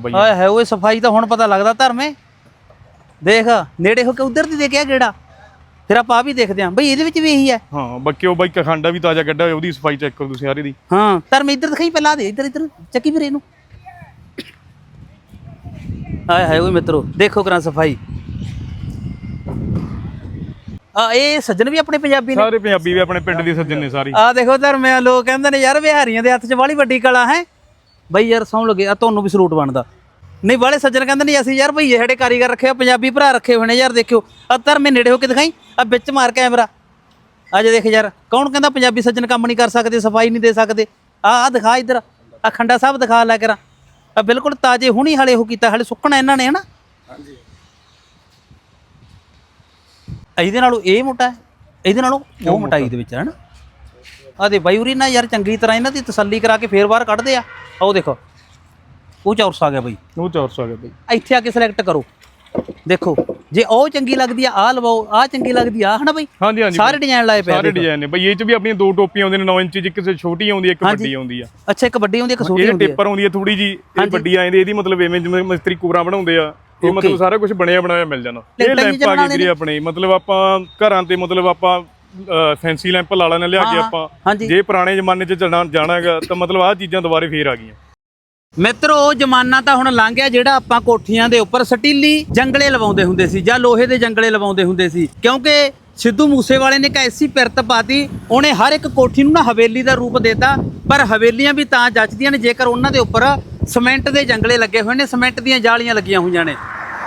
ਬਈ ਹਾਏ ਹੈ ਓਏ ਸਫ਼ਾਈ ਤਾਂ ਹੁਣ ਪਤਾ ਲੱਗਦਾ ਧਰਮੇ। ਦੇਖ ਨੇੜੇ ਹੋ ਕੇ ਉਧਰ ਦੀ ਦੇਖਿਆ ਕਿਹੜਾ ਫਿਰ ਆਪਾਂ ਆ ਵੀ ਦੇਖਦੇ ਆਂ ਬਈ ਇਹਦੇ ਵਿੱਚ ਵੀ ਇਹੀ ਹੈ। ਹਾਂ ਬਾਕੀ ਉਹ ਬਾਈ ਕਖਾਂਡਾ ਵੀ ਤਾਜ਼ਾ ਕੱਢਿਆ ਹੋਇਆ ਉਹਦੀ ਸਫ਼ਾਈ ਚੈੱਕ ਕਰੋ ਤੁਸੀਂ ਸਾਰੀ ਦੀ। ਹਾਂ ਧਰਮੇ ਇੱਧਰ ਦਿਖਾਈ ਪਹਿਲਾਂ ਦੇ ਇੱਧਰ ਇੱਧਰ ਚੱਕੀ ਫਿਰ ਇਹਨੂੰ। ਹਾਏ ਹਾਏ ਓਏ ਮਿੱਤਰੋ ਦੇਖੋ ਕਰਾਂ ਸਫ਼ਾਈ। ਆ ਇਹ ਸੱਜਣ ਵੀ ਆਪਣੇ ਪੰਜਾਬੀ ਨੇ? ਸਾਰੇ ਪੰਜਾਬੀ ਵੀ ਆਪਣੇ ਪਿੰਡ ਦੀ ਸੱਜਣ ਨੇ ਸਾਰੀ। ਆ ਦੇਖੋ ਧਰਮਿਆ ਲੋਕ ਕਹਿੰਦੇ ਨੇ ਯਾਰ ਬਿਹਾਰੀਆਂ ਦੇ ਹੱਥ 'ਚ ਬਾਲੀ ਵੱਡੀ ਕਲਾ ਹੈ। ਬਈ ਯਾਰ ਸੌਂ ਲੱਗੇ ਆ ਤੁਹਾਨੂੰ ਵੀ ਸਲੂਟ ਬਣਦਾ। ਨਹੀਂ ਬਾਲੇ ਸੱਜਣ ਕਹਿੰਦੇ ਨੇ ਅਸੀਂ ਯਾਰ ਭਈਏ ਸਾਡੇ ਕਾਰੀਗਰ ਰੱਖੇ ਆ ਪੰਜਾਬੀ ਭਰਾ ਰੱਖੇ ਨੇ ਯਾਰ ਦੇਖਿਓ। ਆ ਧਰਮੇ ਨੇੜੇ ਹੋ ਕੇ ਦਿਖਾਈ ਆ ਵਿੱਚ ਮਾਰ ਕੈਮਰਾ। ਆ ਜੇ ਦੇਖ ਯਾਰ ਕੌਣ ਕਹਿੰਦਾ ਪੰਜਾਬੀ ਸੱਜਣ ਕੰਮ ਨਹੀਂ ਕਰ ਸਕਦੇ ਸਫ਼ਾਈ ਨਹੀਂ ਦੇ ਸਕਦੇ? ਆ ਆ ਦਿਖਾ ਇੱਧਰ ਆ ਖੰਡਾ ਸਾਹਿਬ ਦਿਖਾ ਲੈ ਕਰਾਂ। ਆ ਬਿਲਕੁਲ ਤਾਜ਼ੇ ਹੁਣੀ ਹਲੇ ਉਹ ਕੀਤਾ ਹਲੇ ਸੁੱਕਣਾ ਇਹਨਾਂ ਨੇ ਹਨਾ? ਹਾਂਜੀ। ਇਹਦੇ ਨਾਲੋਂ ਇਹ ਮੋਟਾ ਹੈ ਇਹਦੇ ਨਾਲੋਂ ਉਹ ਮੋਟਾਈ ਦੇ ਵਿੱਚ ਹੈ ਹਨਾ? ਆ ਦੇ ਬਾਈ ਉਰੀ ਨਾ ਯਾਰ ਚੰਗੀ ਤਰ੍ਹਾਂ ਇਹਨਾਂ ਦੀ ਤਸੱਲੀ ਕਰਾ ਕੇ ਫੇਰ ਬਾਹਰ ਕੱਢਦੇ ਆ। ਉਹ ਦੇਖੋ ਉਹ ਚੌਰਸ ਆ ਗਿਆ ਬਈ। ਉਹ 400 ਆ ਗਿਆ ਬਾਈ। ਇੱਥੇ ਆ ਕੇ ਸਿਲੈਕਟ ਕਰੋ। ਦੇਖੋ ਜੇ ਉਹ ਚੰਗੀ ਲੱਗਦੀ ਆ ਆ ਲਵਾਓ ਆ ਚੰਗੀ ਲੱਗਦੀ ਆ ਹਨਾ ਬਈ? ਹਾਂਜੀ ਹਾਂਜੀ ਸਾਰੇ ਡਿਜ਼ਾਈਨ ਲਾਏ ਪਏ ਆ ਸਾਰੇ ਦੇਖੋ। ਡਿਜ਼ਾਈਨ ਨੇ। ਬਾਈ ਇਹ ਚ ਵੀ ਆਪਣੀਆਂ ਦੋ ਟੋਪੀਆਂ ਆਉਂਦੀਆਂ ਨੇ 9 ਇੰਚ ਦੀ ਕਿਸੇ ਛੋਟੀ ਆਉਂਦੀ ਹੈ ਇੱਕ ਵੱਡੀ ਆਉਂਦੀ ਆ। ਅੱਛਾ ਇੱਕ ਵੱਡੀ ਹੁੰਦੀ ਇੱਕ ਛੋਟੀ ਇਹ ਹੁੰਦੀ ਹੈ ਟੇਪਰ ਆਉਂਦੀ ਹੈ ਥੋੜੀ ਜੀ ਇਹ ਵੱਡੀ ਆ ਜਾਂਦੀ ਇਹਦੀ ਮਤਲਬ ਐਵੇਂ ਜਿਵੇਂ ਮਿਸਤਰੀ ਕੂਰਾ ਬਣਾਉਂਦੇ ਆ ਇਹ ਮਤਲਬ ਸਾਰਾ ਕੁਝ ਬਣਿਆ ਬਣਾਇਆ ਮਿਲ ਜਾਣਾ ਇਹ ਲਾਈਟਾਂ ਵੀ ਲੈਂਪ ਆ ਗਈ ਆਪਣੇ ਮਤਲਬ ਆਪਾਂ ਘਰਾਂ ਤੇ ਮਤਲਬ ਆਪਾਂ ਫੈਂਸੀ ਲੈਂਪ ਲਾ ਲੈਣੇ ਲਿਆ ਕੇ ਆਪਾਂ। ਹਾਂਜੀ। ਜੇ ਪੁਰਾਣੇ ਜ਼ਮਾਨੇ 'ਚ ਜਾਣਾ ਜਾਣਾਗਾ ਤਾਂ ਮਤਲਬ ਆਹ ਚੀਜ਼ਾਂ ਦੁਬਾਰੇ ਫੇਰ ਆ ਗਈਆਂ। ਮਿੱਤਰੋ ਉਹ ਜ਼ਮਾਨਾ ਤਾਂ ਹੁਣ ਲੰਘ ਗਿਆ ਜਿਹੜਾ ਆਪਾਂ ਕੋਠੀਆਂ ਦੇ ਉੱਪਰ ਸਟੀਲੀ ਜੰਗਲੇ ਲਵਾਉਂਦੇ ਹੁੰਦੇ ਸੀ ਜਾਂ ਲੋਹੇ ਦੇ ਜੰਗਲੇ ਲਵਾਉਂਦੇ ਹੁੰਦੇ ਸੀ। ਕਿਉਂਕਿ ਸਿੱਧੂ ਮੂਸੇਵਾਲੇ ਨੇ ਇੱਕ ਐਸੀ ਪਿਰਤ ਪਾਤੀ ਉਹਨੇ ਹਰ ਇੱਕ ਕੋਠੀ ਨੂੰ ਨਾ ਹਵੇਲੀ ਦਾ ਰੂਪ ਦਿੱਤਾ ਪਰ ਹਵੇਲੀਆਂ ਵੀ ਤਾਂ ਜੱਚਦੀਆਂ ਨੇ ਜੇਕਰ ਉਹਨਾਂ ਦੇ ਉੱਪਰ ਸੀਮੈਂਟ ਦੇ ਜੰਗਲੇ ਲੱਗੇ ਹੋਏ ਨੇ ਸੀਮੈਂਟ ਦੀਆਂ ਜਾਲੀਆਂ ਲੱਗੀਆਂ ਹੋਈਆਂ ਨੇ।